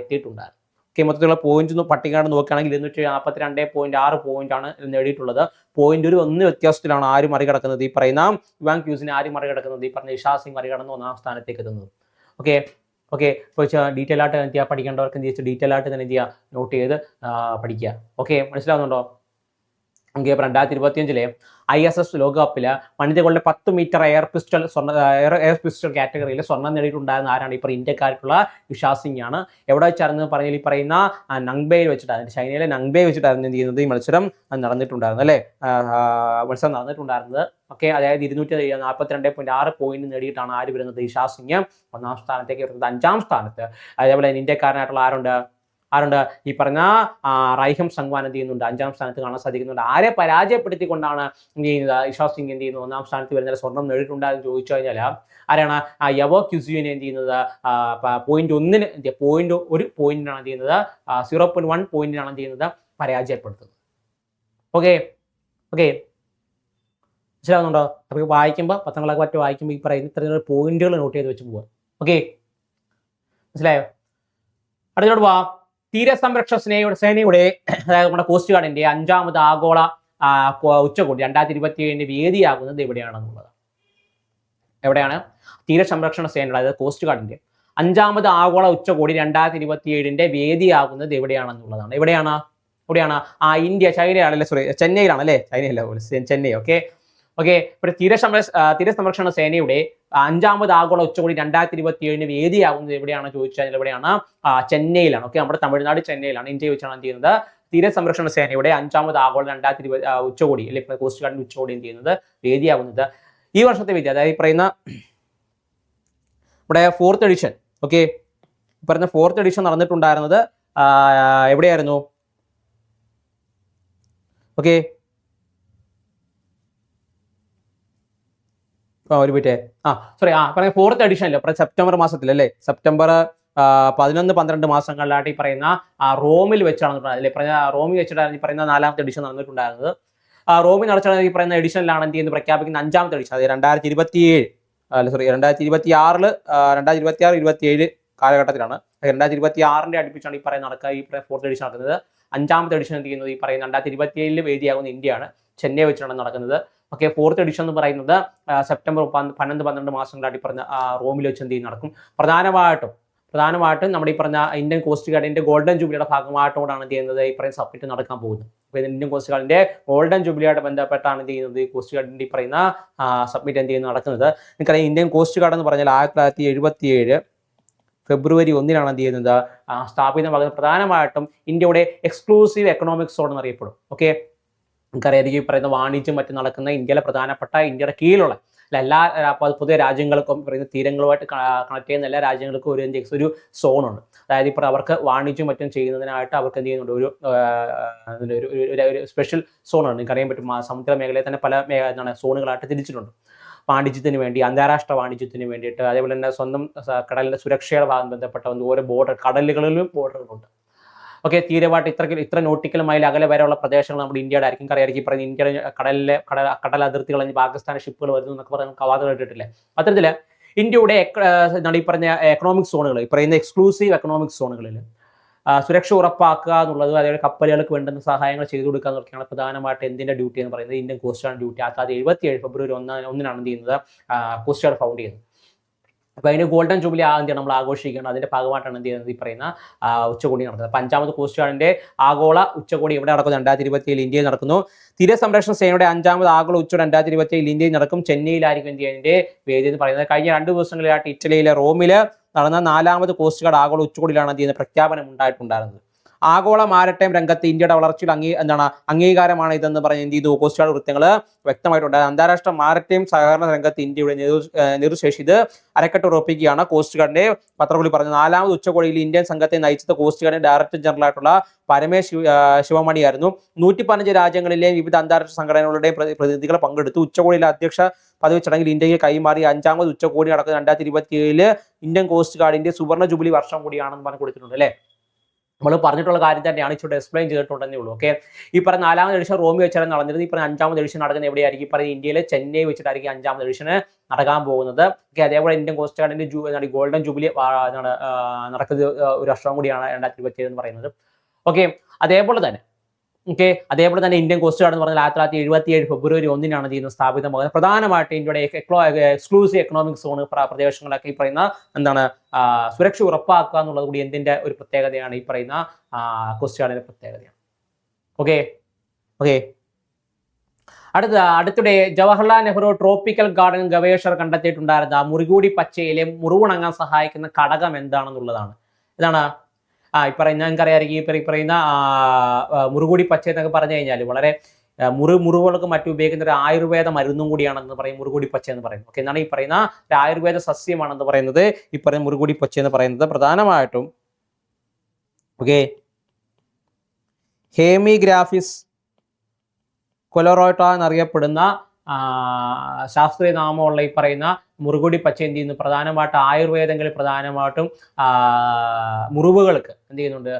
എത്തിയിട്ടുണ്ട്. ഓക്കെ മൊത്തത്തിലുള്ള പോയിന്റ് പട്ടികാണ് നോക്കുകയാണെങ്കിൽ ഇരുന്നൂറ്റി നാൽപ്പത്തി രണ്ട് പോയിന്റ് ആറ് പോയിന്റ് ആണ് നേടിയിട്ടുള്ളത്. പോയിന്റ് ഒരു ഒന്ന് വ്യത്യാസത്തിലാണ് ആര് മറികടക്കുന്നത്? ഈ പറയുന്ന യുവാങ് ക്യൂസിനെ ആര് മറികടക്കുന്നത്? ഈ പറഞ്ഞ ഇഷാ സിംഗ് മറികടന്ന് ഒന്നാം സ്ഥാനത്തേക്ക് എത്തുന്നത്. ഓക്കെ ഓക്കെ ഇപ്പോൾ ഡീറ്റെയിൽ ആയിട്ട് എന്ത് ചെയ്യുക പഠിക്കേണ്ടവർക്ക് എന്ത് ചെയ്യുക ഡീറ്റെയിൽ ആയിട്ട് തന്നെ എന്ത് ചെയ്യുക നോട്ട് ചെയ്ത് പഠിക്കുക. ഓക്കെ മനസ്സിലാവുന്നുണ്ടോ? ഇപ്പോൾ രണ്ടായിരത്തി ഇരുപത്തിയഞ്ചിലെ ഐ എസ് എസ് ലോകകപ്പിൽ വനിതകളുടെ പത്ത് മീറ്റർ എയർ പിസ്റ്റൾ സ്വർണ എയർ എയർ പിസ്റ്റൾ കാറ്റഗറിയിൽ സ്വർണം നേടിയിട്ടുണ്ടായിരുന്ന ആരാണ്? ഇപ്പോൾ ഇന്ത്യക്കാർക്കുള്ള ഇഷാ സിംഗ് ആണ് എവിടെ വെച്ചായിരുന്നു? പറഞ്ഞാൽ ഈ പറയുന്ന നങ്ബേയിൽ വെച്ചിട്ടായിരുന്നു ചൈനയിലെ നങ്ബയിൽ വെച്ചിട്ടായിരുന്നു എന്ത് ചെയ്യുന്നത്? ഈ മത്സരം നടന്നിട്ടുണ്ടായിരുന്നു അല്ലേ? മത്സരം നടന്നിട്ടുണ്ടായിരുന്നത്. ഓക്കെ അതായത് ഇരുന്നൂറ്റി നാൽപ്പത്തിരണ്ട് പോയിന്റ് ആറ് പോയിന്റ് നേടിയിട്ടാണ് ആര് വരുന്നത്? ഇഷാ സിംഗ് ഒന്നാം സ്ഥാനത്തേക്ക് വരുന്നത്. അഞ്ചാം സ്ഥാനത്ത്. അതേപോലെ ഇന്ത്യക്കാരനായിട്ടുള്ള ആരുണ്ട്? ആരുണ്ട്? ഈ പറഞ്ഞ റൈഹം സംഗ്വാൻ എന്ത് ചെയ്യുന്നുണ്ട്? അഞ്ചാം സ്ഥാനത്ത് കാണാൻ സാധിക്കുന്നുണ്ട്. ആരെ പരാജയപ്പെടുത്തിക്കൊണ്ടാണ് എന്ത് ചെയ്യുന്നത്? ഇഷാ സിംഗ് എന്ത് ചെയ്യുന്നു? ഒന്നാം സ്ഥാനത്ത് വരുന്ന സ്വർണം നേടിയിട്ടുണ്ടായെന്ന് ചോദിച്ചു കഴിഞ്ഞാൽ ആരാണ്? യവോ ക്യുസിയുനെ എന്ത് ചെയ്യുന്നത്? പോയിന്റ് ഒന്നിന് പോയിന്റ് ഒരു പോയിന്റിനാണ് എന്ത് ചെയ്യുന്നത്? സീറോ പോയിന്റ് വൺ പോയിന്റിനാണ് എന്ത് ചെയ്യുന്നത്? പരാജയപ്പെടുത്തുന്നത്. ഓക്കെ ഓക്കെ മനസ്സിലാവുന്നുണ്ടോ? നമുക്ക് വായിക്കുമ്പോൾ പത്രങ്ങളൊക്കെ മറ്റു വായിക്കുമ്പോൾ ഈ പറയുന്ന ഇത്ര പോയിന്റുകൾ നോട്ട് ചെയ്ത് വെച്ച് പോവുക. ഓക്കെ മനസ്സിലായോ? അടുത്തോട്ട് പോവാം. തീരസംരക്ഷണ സേനയുടെ സേനയുടെ അതായത് നമ്മുടെ കോസ്റ്റ് ഗാർഡിന്റെ അഞ്ചാമത് ആഗോള ഉച്ചകോടി രണ്ടായിരത്തി ഇരുപത്തി ഏഴിന്റെ വേദിയാകുന്നത് എവിടെയാണെന്നുള്ളത് എവിടെയാണ്? തീരസംരക്ഷണ സേന അതായത് കോസ്റ്റ് ഗാർഡിന്റെ അഞ്ചാമത് ആഗോള ഉച്ചകോടി രണ്ടായിരത്തി ഇരുപത്തി ഏഴിന്റെ വേദിയാകുന്നത് എവിടെയാണെന്നുള്ളതാണ് എവിടെയാണ്? എവിടെയാണ് ആ ഇന്ത്യ ചൈനയാണല്ലേ? സോറി ചെന്നൈയിലാണ് അല്ലേ ചൈനയല്ല ചെന്നൈ ഓക്കെ ഓക്കെ ഇവിടെ തീരസംരക്ഷ തീരസംരക്ഷണ സേനയുടെ അഞ്ചാമത് ആഗോള ഉച്ചകോടി രണ്ടായിരത്തി ഇരുപത്തി ഏഴിന് വേദിയാകുന്നത് എവിടെയാണ് ചോദിച്ചാൽ എവിടെയാണ്? ചെന്നൈയിലാണ്. ഓക്കെ നമ്മുടെ തമിഴ്നാട് ചെന്നൈയിലാണ്. ഇന്ത്യ വെച്ചാണ് എന്ത് ചെയ്യുന്നത്? തീരസംരക്ഷണ സേനയുടെ അഞ്ചാമത് ആഗോള രണ്ടായിരത്തി ഇരുപത് ഉച്ചകോടി അല്ലെങ്കിൽ കോസ്റ്റ് ഗാർഡിന്റെ ഉച്ചകോടി എന്ത് ചെയ്യുന്നത്? വേദിയാകുന്നത്. ഈ വർഷത്തെ വേദി അതായത് ഈ പറയുന്ന ഇവിടെ ഫോർത്ത് എഡിഷൻ ഓക്കെ പറഞ്ഞ ഫോർത്ത് എഡിഷൻ നടന്നിട്ടുണ്ടായിരുന്നത് എവിടെയായിരുന്നു? ഓക്കെ ഒരു മിനിറ്റ്. ആ സോറി ആ പറഞ്ഞ ഫോർത്ത് എഡിഷൻ അല്ലേ? പറയാം സെപ്റ്റംബർ മാസത്തിൽ അല്ലേ സെപ്റ്റംബർ പതിനൊന്ന് പന്ത്രണ്ട് മാസങ്ങളിലായിട്ട് ഈ പറയുന്ന ആ, റോമിൽ വെച്ചാണ് അല്ലേ പറഞ്ഞ റോമിൽ വെച്ചിട്ടാണ് ഈ പറയുന്ന നാലാമത്തെ എഡിഷൻ നടന്നിട്ടുണ്ടായിരുന്നത്. ആ, റോമിൽ നടച്ച ഈ പറയുന്ന എഡിഷനിലാണ് എന്ത് ചെയ്യുന്നത്? പ്രഖ്യാപിക്കുന്ന അഞ്ചാമത്തെ എഡിഷൻ അതായത് രണ്ടായിരത്തി ഇരുപത്തി ഏഴ് അല്ല സോറി രണ്ടായിരത്തി ഇരുപത്തി ആറിൽ രണ്ടായിരത്തി ഇരുപത്തി ആറ് ഇരുപത്തി ഏഴ് കാലഘട്ടത്തിലാണ്. രണ്ടായിരത്തി ഇരുപത്തി ആറിന്റെ അടുപ്പിച്ചാണ് ഈ പറയുന്ന നടക്കുക ഈ ഫോർത്ത് എഡിഷൻ നടക്കുന്നത്. അഞ്ചാമത്തെ എഡിഷൻ എന്ത് ചെയ്യുന്നത്? ഈ പറയുന്ന രണ്ടായിരത്തി ഇരുപത്തി ഏഴിൽ വേദിയാകുന്ന ഇന്ത്യയാണ്. ചെന്നൈ വെച്ചാണ് നടക്കുന്നത്. ഓക്കെ ഫോർത്ത് എഡിഷൻ എന്ന് പറയുന്നത് സെപ്റ്റംബർ പന്ത് പന്ത്രണ്ട് പന്ത്രണ്ട് മാസങ്ങളായിട്ട് പറഞ്ഞ റോമിൽ വെച്ച് എന്ത് നടക്കും. പ്രധാനമായിട്ടും പ്രധാനമായിട്ടും നമ്മുടെ ഈ പറഞ്ഞ ഇന്ത്യൻ കോസ്റ്റ് ഗാർഡിന്റെ ഗോൾഡൻ ജൂബിലിയുടെ ഭാഗമായിട്ടോടാണ് എന്ത് ചെയ്യുന്നത് ഈ പറയുന്ന സബ്മിറ്റ് നടക്കാൻ പോകുന്നത്. ഇന്ത്യൻ കോസ്റ്റ് ഗാർഡിന്റെ ഗോൾഡൻ ജൂബിലിയായിട്ട് ബന്ധപ്പെട്ടാണ് എന്ത് ചെയ്യുന്നത് കോസ്റ്റ് ഗാർഡിന്റെ ഈ പറയുന്ന സബ്മിറ്റ് എന്ത് ചെയ്യുന്നത് നടക്കുന്നത്. നിങ്ങൾക്കറിയാം ഇന്ത്യൻ കോസ്റ്റ് ഗാർഡ് എന്ന് പറഞ്ഞാൽ ആയിരത്തി തൊള്ളായിരത്തി എഴുപത്തി ഏഴ് ഫെബ്രുവരി ഒന്നിനാണ് എന്ത് ചെയ്യുന്നത് സ്ഥാപിതമാകുന്നത്. പ്രധാനമായിട്ടും ഇന്ത്യയുടെ എക്സ്ക്ലൂസീവ് എക്കണോമിക് സോൺ എന്നറിയപ്പെടും ഓക്കെ നമുക്കറിയാം ഈ പറയുന്ന വാണിജ്യം മറ്റും നടക്കുന്ന ഇന്ത്യയിലെ പ്രധാനപ്പെട്ട ഇന്ത്യയുടെ കീഴിലുള്ള എല്ലാ പുതിയ രാജ്യങ്ങൾക്കും പറയുന്ന തീരങ്ങളുമായിട്ട് കണക്ട് ചെയ്യുന്ന എല്ലാ രാജ്യങ്ങൾക്കും ഒരു എന്ത് ഒരു സോണുണ്ട് അതായത് ഇപ്പോൾ അവർക്ക് വാണിജ്യം മറ്റും ചെയ്യുന്നതിനായിട്ട് അവർക്ക് എന്ത് ചെയ്യുന്നുണ്ട്? ഒരു ഒരു സ്പെഷ്യൽ സോണാണ് നിങ്ങൾക്ക് അറിയാൻ പറ്റും. സമുദ്ര മേഖലയിൽ തന്നെ പല എന്താണ് സോണുകളായിട്ട് തിരിച്ചിട്ടുണ്ട്. വാണിജ്യത്തിന് വേണ്ടി അന്താരാഷ്ട്ര വാണിജ്യത്തിന് വേണ്ടിയിട്ട് അതേപോലെ തന്നെ സ്വന്തം കടലിന്റെ സുരക്ഷയുടെ ഭാഗം ബന്ധപ്പെട്ട ഓരോ ബോർഡർ കടലുകളിലും ബോർഡറുകളുണ്ട് ഓക്കെ തീരമായിട്ട് ഇത്ര ഇത്ര നോട്ടിക്കൽ മൈൽ അകലെ വരെയുള്ള പ്രദേശങ്ങൾ നമ്മുടെ ഇന്ത്യയുടെ ആയിരിക്കും. കറിയായിരിക്കും പറഞ്ഞ ഇന്ത്യയുടെ കടലിലെ കടൽ കടൽ അതിർത്തികൾ പാകിസ്ഥാൻ ഷിപ്പുകൾ വരുന്നു എന്നൊക്കെ പറയുന്ന കവാദം കേട്ടിട്ടില്ലേ അത്തരത്തിൽ ഇന്ത്യയുടെ എന്താണ് ഈ പറഞ്ഞ എക്കണോമിക് സോണുകൾ ഈ പറയുന്ന എക്സ്ക്ലൂസീവ് എക്കണോമിക് സോണുകളിൽ സുരക്ഷ ഉറപ്പാക്കുക എന്നുള്ളത് അതേപോലെ കപ്പലുകൾക്ക് വേണ്ടുന്ന സഹായങ്ങൾ ചെയ്തു കൊടുക്കുക എന്നൊക്കെയാണ് പ്രധാനമായിട്ട് എന്തിന്റെ ഡ്യൂട്ടി എന്ന് പറയുന്നത്. ഇന്ത്യൻ കോസ്റ്റ് ഗാർഡ് ഡ്യൂട്ടി തൊള്ളായിരത്തി എഴുപത്തി ഏഴ് ഫെബ്രുവരി ഒന്നാം ഒന്നിനാണ് എന്ത് ചെയ്യുന്നത്? കോസ്റ്റ് ഗാർഡ് ഫൗണ്ട് ചെയ്യുന്നത്. അപ്പോൾ അതിന് ഗോൾഡൻ ജൂബിലി ആ എന്താണ് നമ്മൾ ആഘോഷിക്കുന്നത് അതിന്റെ ഭാഗമായിട്ടാണ് എന്ത് ചെയ്യുന്നത്? ഈ പറയുന്ന ഉച്ചകോടി നടക്കുന്നത്. അഞ്ചാമത് കോസ്റ്റ് ഗാർഡിന്റെ ആഗോള ഉച്ചകോടി ഇവിടെ നടക്കുന്നു. രണ്ടായിരത്തി ഇരുപത്തി ഏഴിൽ ഇന്ത്യയിൽ നടക്കുന്നു. തീരസംരക്ഷണ സേനയുടെ അഞ്ചാമത് ആഗോള ഉച്ചകോടി രണ്ടായിരത്തി ഇരുപത്തി ഏഴിൽ ഇന്ത്യയിൽ നടക്കും. ചെന്നൈയിലായിരിക്കും ഇന്ത്യ അതിന്റെ വേദി എന്ന് പറയുന്നത്. കഴിഞ്ഞ രണ്ട് ദിവസങ്ങളിലായിട്ട് ഇറ്റലിയിലെ റോമിൽ നടന്ന നാലാമത് കോസ്റ്റ് ഗാർഡ് ആഗോള ഉച്ചകോടിയിലാണ് എന്ത് ചെയ്യുന്നത്? പ്രഖ്യാപനം ഉണ്ടായിട്ടുണ്ടായിരുന്നത്. ആഗോള മാരട്ടൈം രംഗത്ത് ഇന്ത്യയുടെ വളർച്ചയിൽ അംഗീ എന്താണ് അംഗീകാരമാണ് ഇതെന്ന് പറഞ്ഞ് എന്ത് ചെയ്തു? കോസ്റ്റ് ഗാർഡ് വൃത്തങ്ങൾ വ്യക്തമായിട്ടുണ്ട്. അന്താരാഷ്ട്ര മാരട്ടൈം സഹകരണ രംഗത്ത് ഇന്ത്യയുടെ നിരുശേഷി ഇത് അരക്കെട്ട് ഉറപ്പിക്കുകയാണ് കോസ്റ്റ് ഗാർഡിന്റെ പത്രക്കുറിൽ പറഞ്ഞു നാലാമത് ഉച്ചകോടിയിൽ ഇന്ത്യൻ സംഘത്തെ നയിച്ചത് കോസ്റ്റ് ഗാർഡിന്റെ ഡയറക്ടർ ജനറൽ ആയിട്ടുള്ള പരമേശ് ശിവമണിയായിരുന്നു നൂറ്റി പതിനഞ്ച് രാജ്യങ്ങളിലെ വിവിധ അന്താരാഷ്ട്ര സംഘടനകളുടെയും പ്രതി- പ്രതിനിധികൾ പങ്കെടുത്തു. ഉച്ചകോടിയിലെ അധ്യക്ഷ പദവി ചടങ്ങിൽ ഇന്ത്യയ്ക്ക് കൈമാറി അഞ്ചാമത് ഉച്ചകോടി നടക്കുന്ന രണ്ടായിരത്തി ഇരുപത്തി ഏഴിൽ ഇന്ത്യൻ കോസ്റ്റ് ഗാർഡിന്റെ സുവർണ ജൂബിലി വർഷം കൂടിയാണെന്ന് പറഞ്ഞു കൊടുത്തിട്ടുണ്ട് അല്ലേ? നമ്മൾ പറഞ്ഞിട്ടുള്ള കാര്യം തന്നെയാണ് ഇച്ചിരി എക്സ്പ്ലെയിൻ ചെയ്തിട്ടുണ്ടെന്നേ ഉള്ളൂ ഓക്കെ ഈ പറഞ്ഞ നാലാമത് എഡിഷൻ റോമി വെച്ചാണ് നടന്നിരുന്നത്. ഈ പറഞ്ഞ അഞ്ചാമത് എഡിഷൻ നടക്കുന്നത് എവിടെയായിരിക്കും? ഈ പറഞ്ഞ ഇന്ത്യയിലെ ചെന്നൈ വെച്ചിട്ടായിരിക്കും അഞ്ചാമത് എഡിഷന് നടക്കാൻ പോകുന്നത് ഓക്കെ അതേപോലെ ഇന്ത്യൻ കോസ്റ്റ് ഗാർഡിന്റെ ജൂ ഗോൾഡൻ ജൂബിലി നടക്കുന്ന ഒരു വർഷം കൂടിയാണ് രണ്ടായിരത്തി ഇരുപത്തി ഏഴ് എന്ന് പറയുന്നത് ഓക്കെ അതേപോലെ തന്നെ ഓക്കെ അതേപോലെ തന്നെ ഇന്ത്യൻ കോസ്റ്റ് ഗാർഡ് എന്ന് പറഞ്ഞാൽ ആയിരത്തി തൊള്ളായിരത്തി എഴുപത്തി ഏഴ് ഫെബ്രുവരി ഒന്നിനാണ് ഇന്ന് സ്ഥാപിതമാകുന്നത്. പ്രധാനമായിട്ട് ഇന്ത്യയുടെ എക്സ്ക്ലൂസീവ് എക്കണോമിക് സോൺ പ്രദേശങ്ങളൊക്കെ ഈ പറയുന്ന എന്താണ് സുരക്ഷ ഉറപ്പാക്കുക എന്നുള്ളത് കൂടി എന്തിന്റെ ഒരു പ്രത്യേകതയാണ് ഈ പറയുന്ന കോസ്റ്റ് ഗാർഡിന്റെ പ്രത്യേകതയാണ്. ഓക്കെ ഓക്കെ അടുത്ത അടുത്തിടെ ജവഹർലാൽ നെഹ്റു ട്രോപ്പിക്കൽ ഗാർഡൻ ഗവേഷകർ കണ്ടെത്തിയിട്ടുണ്ടായിരുന്ന മുറികൂടി പച്ചയിലെ മുറിവുണങ്ങാൻ സഹായിക്കുന്ന ഘടകം എന്താണെന്നുള്ളതാണ്. ഇതാണ് ഈ പറയുന്ന നിങ്ങൾക്കറിയാമായിരിക്കും ഈ പറ- പറയുന്ന ആ, പച്ച എന്നൊക്കെ പറഞ്ഞു കഴിഞ്ഞാൽ വളരെ മുറി മുറിവുകൾക്ക് മറ്റു ഉപയോഗിക്കുന്ന ഒരു ആയുർവേദ മരുന്നും കൂടിയാണെന്ന് പറയും മുറുകൂടി പച്ച എന്ന് പറയുന്നത് ഓക്കെ എന്നാണ് ഈ പറയുന്ന ഒരു ആയുർവേദ സസ്യമാണെന്ന് പറയുന്നത് ഈ പറയുന്ന മുറുകൂടി പച്ച എന്ന് പറയുന്നത്. പ്രധാനമായിട്ടും ഓക്കെ ഹേമിഗ്രാഫിസ് കൊലറോട്ട എന്നറിയപ്പെടുന്ന ശാസ്ത്രീയ നാമമുള്ള ഈ പറയുന്ന മുറുകുടി പച്ച എന്ത് ചെയ്യുന്നു പ്രധാനമായിട്ട് ആയുർവേദങ്ങളിൽ പ്രധാനമായിട്ടും മുറിവുകൾക്ക് എന്ത് ചെയ്യുന്നുണ്ട്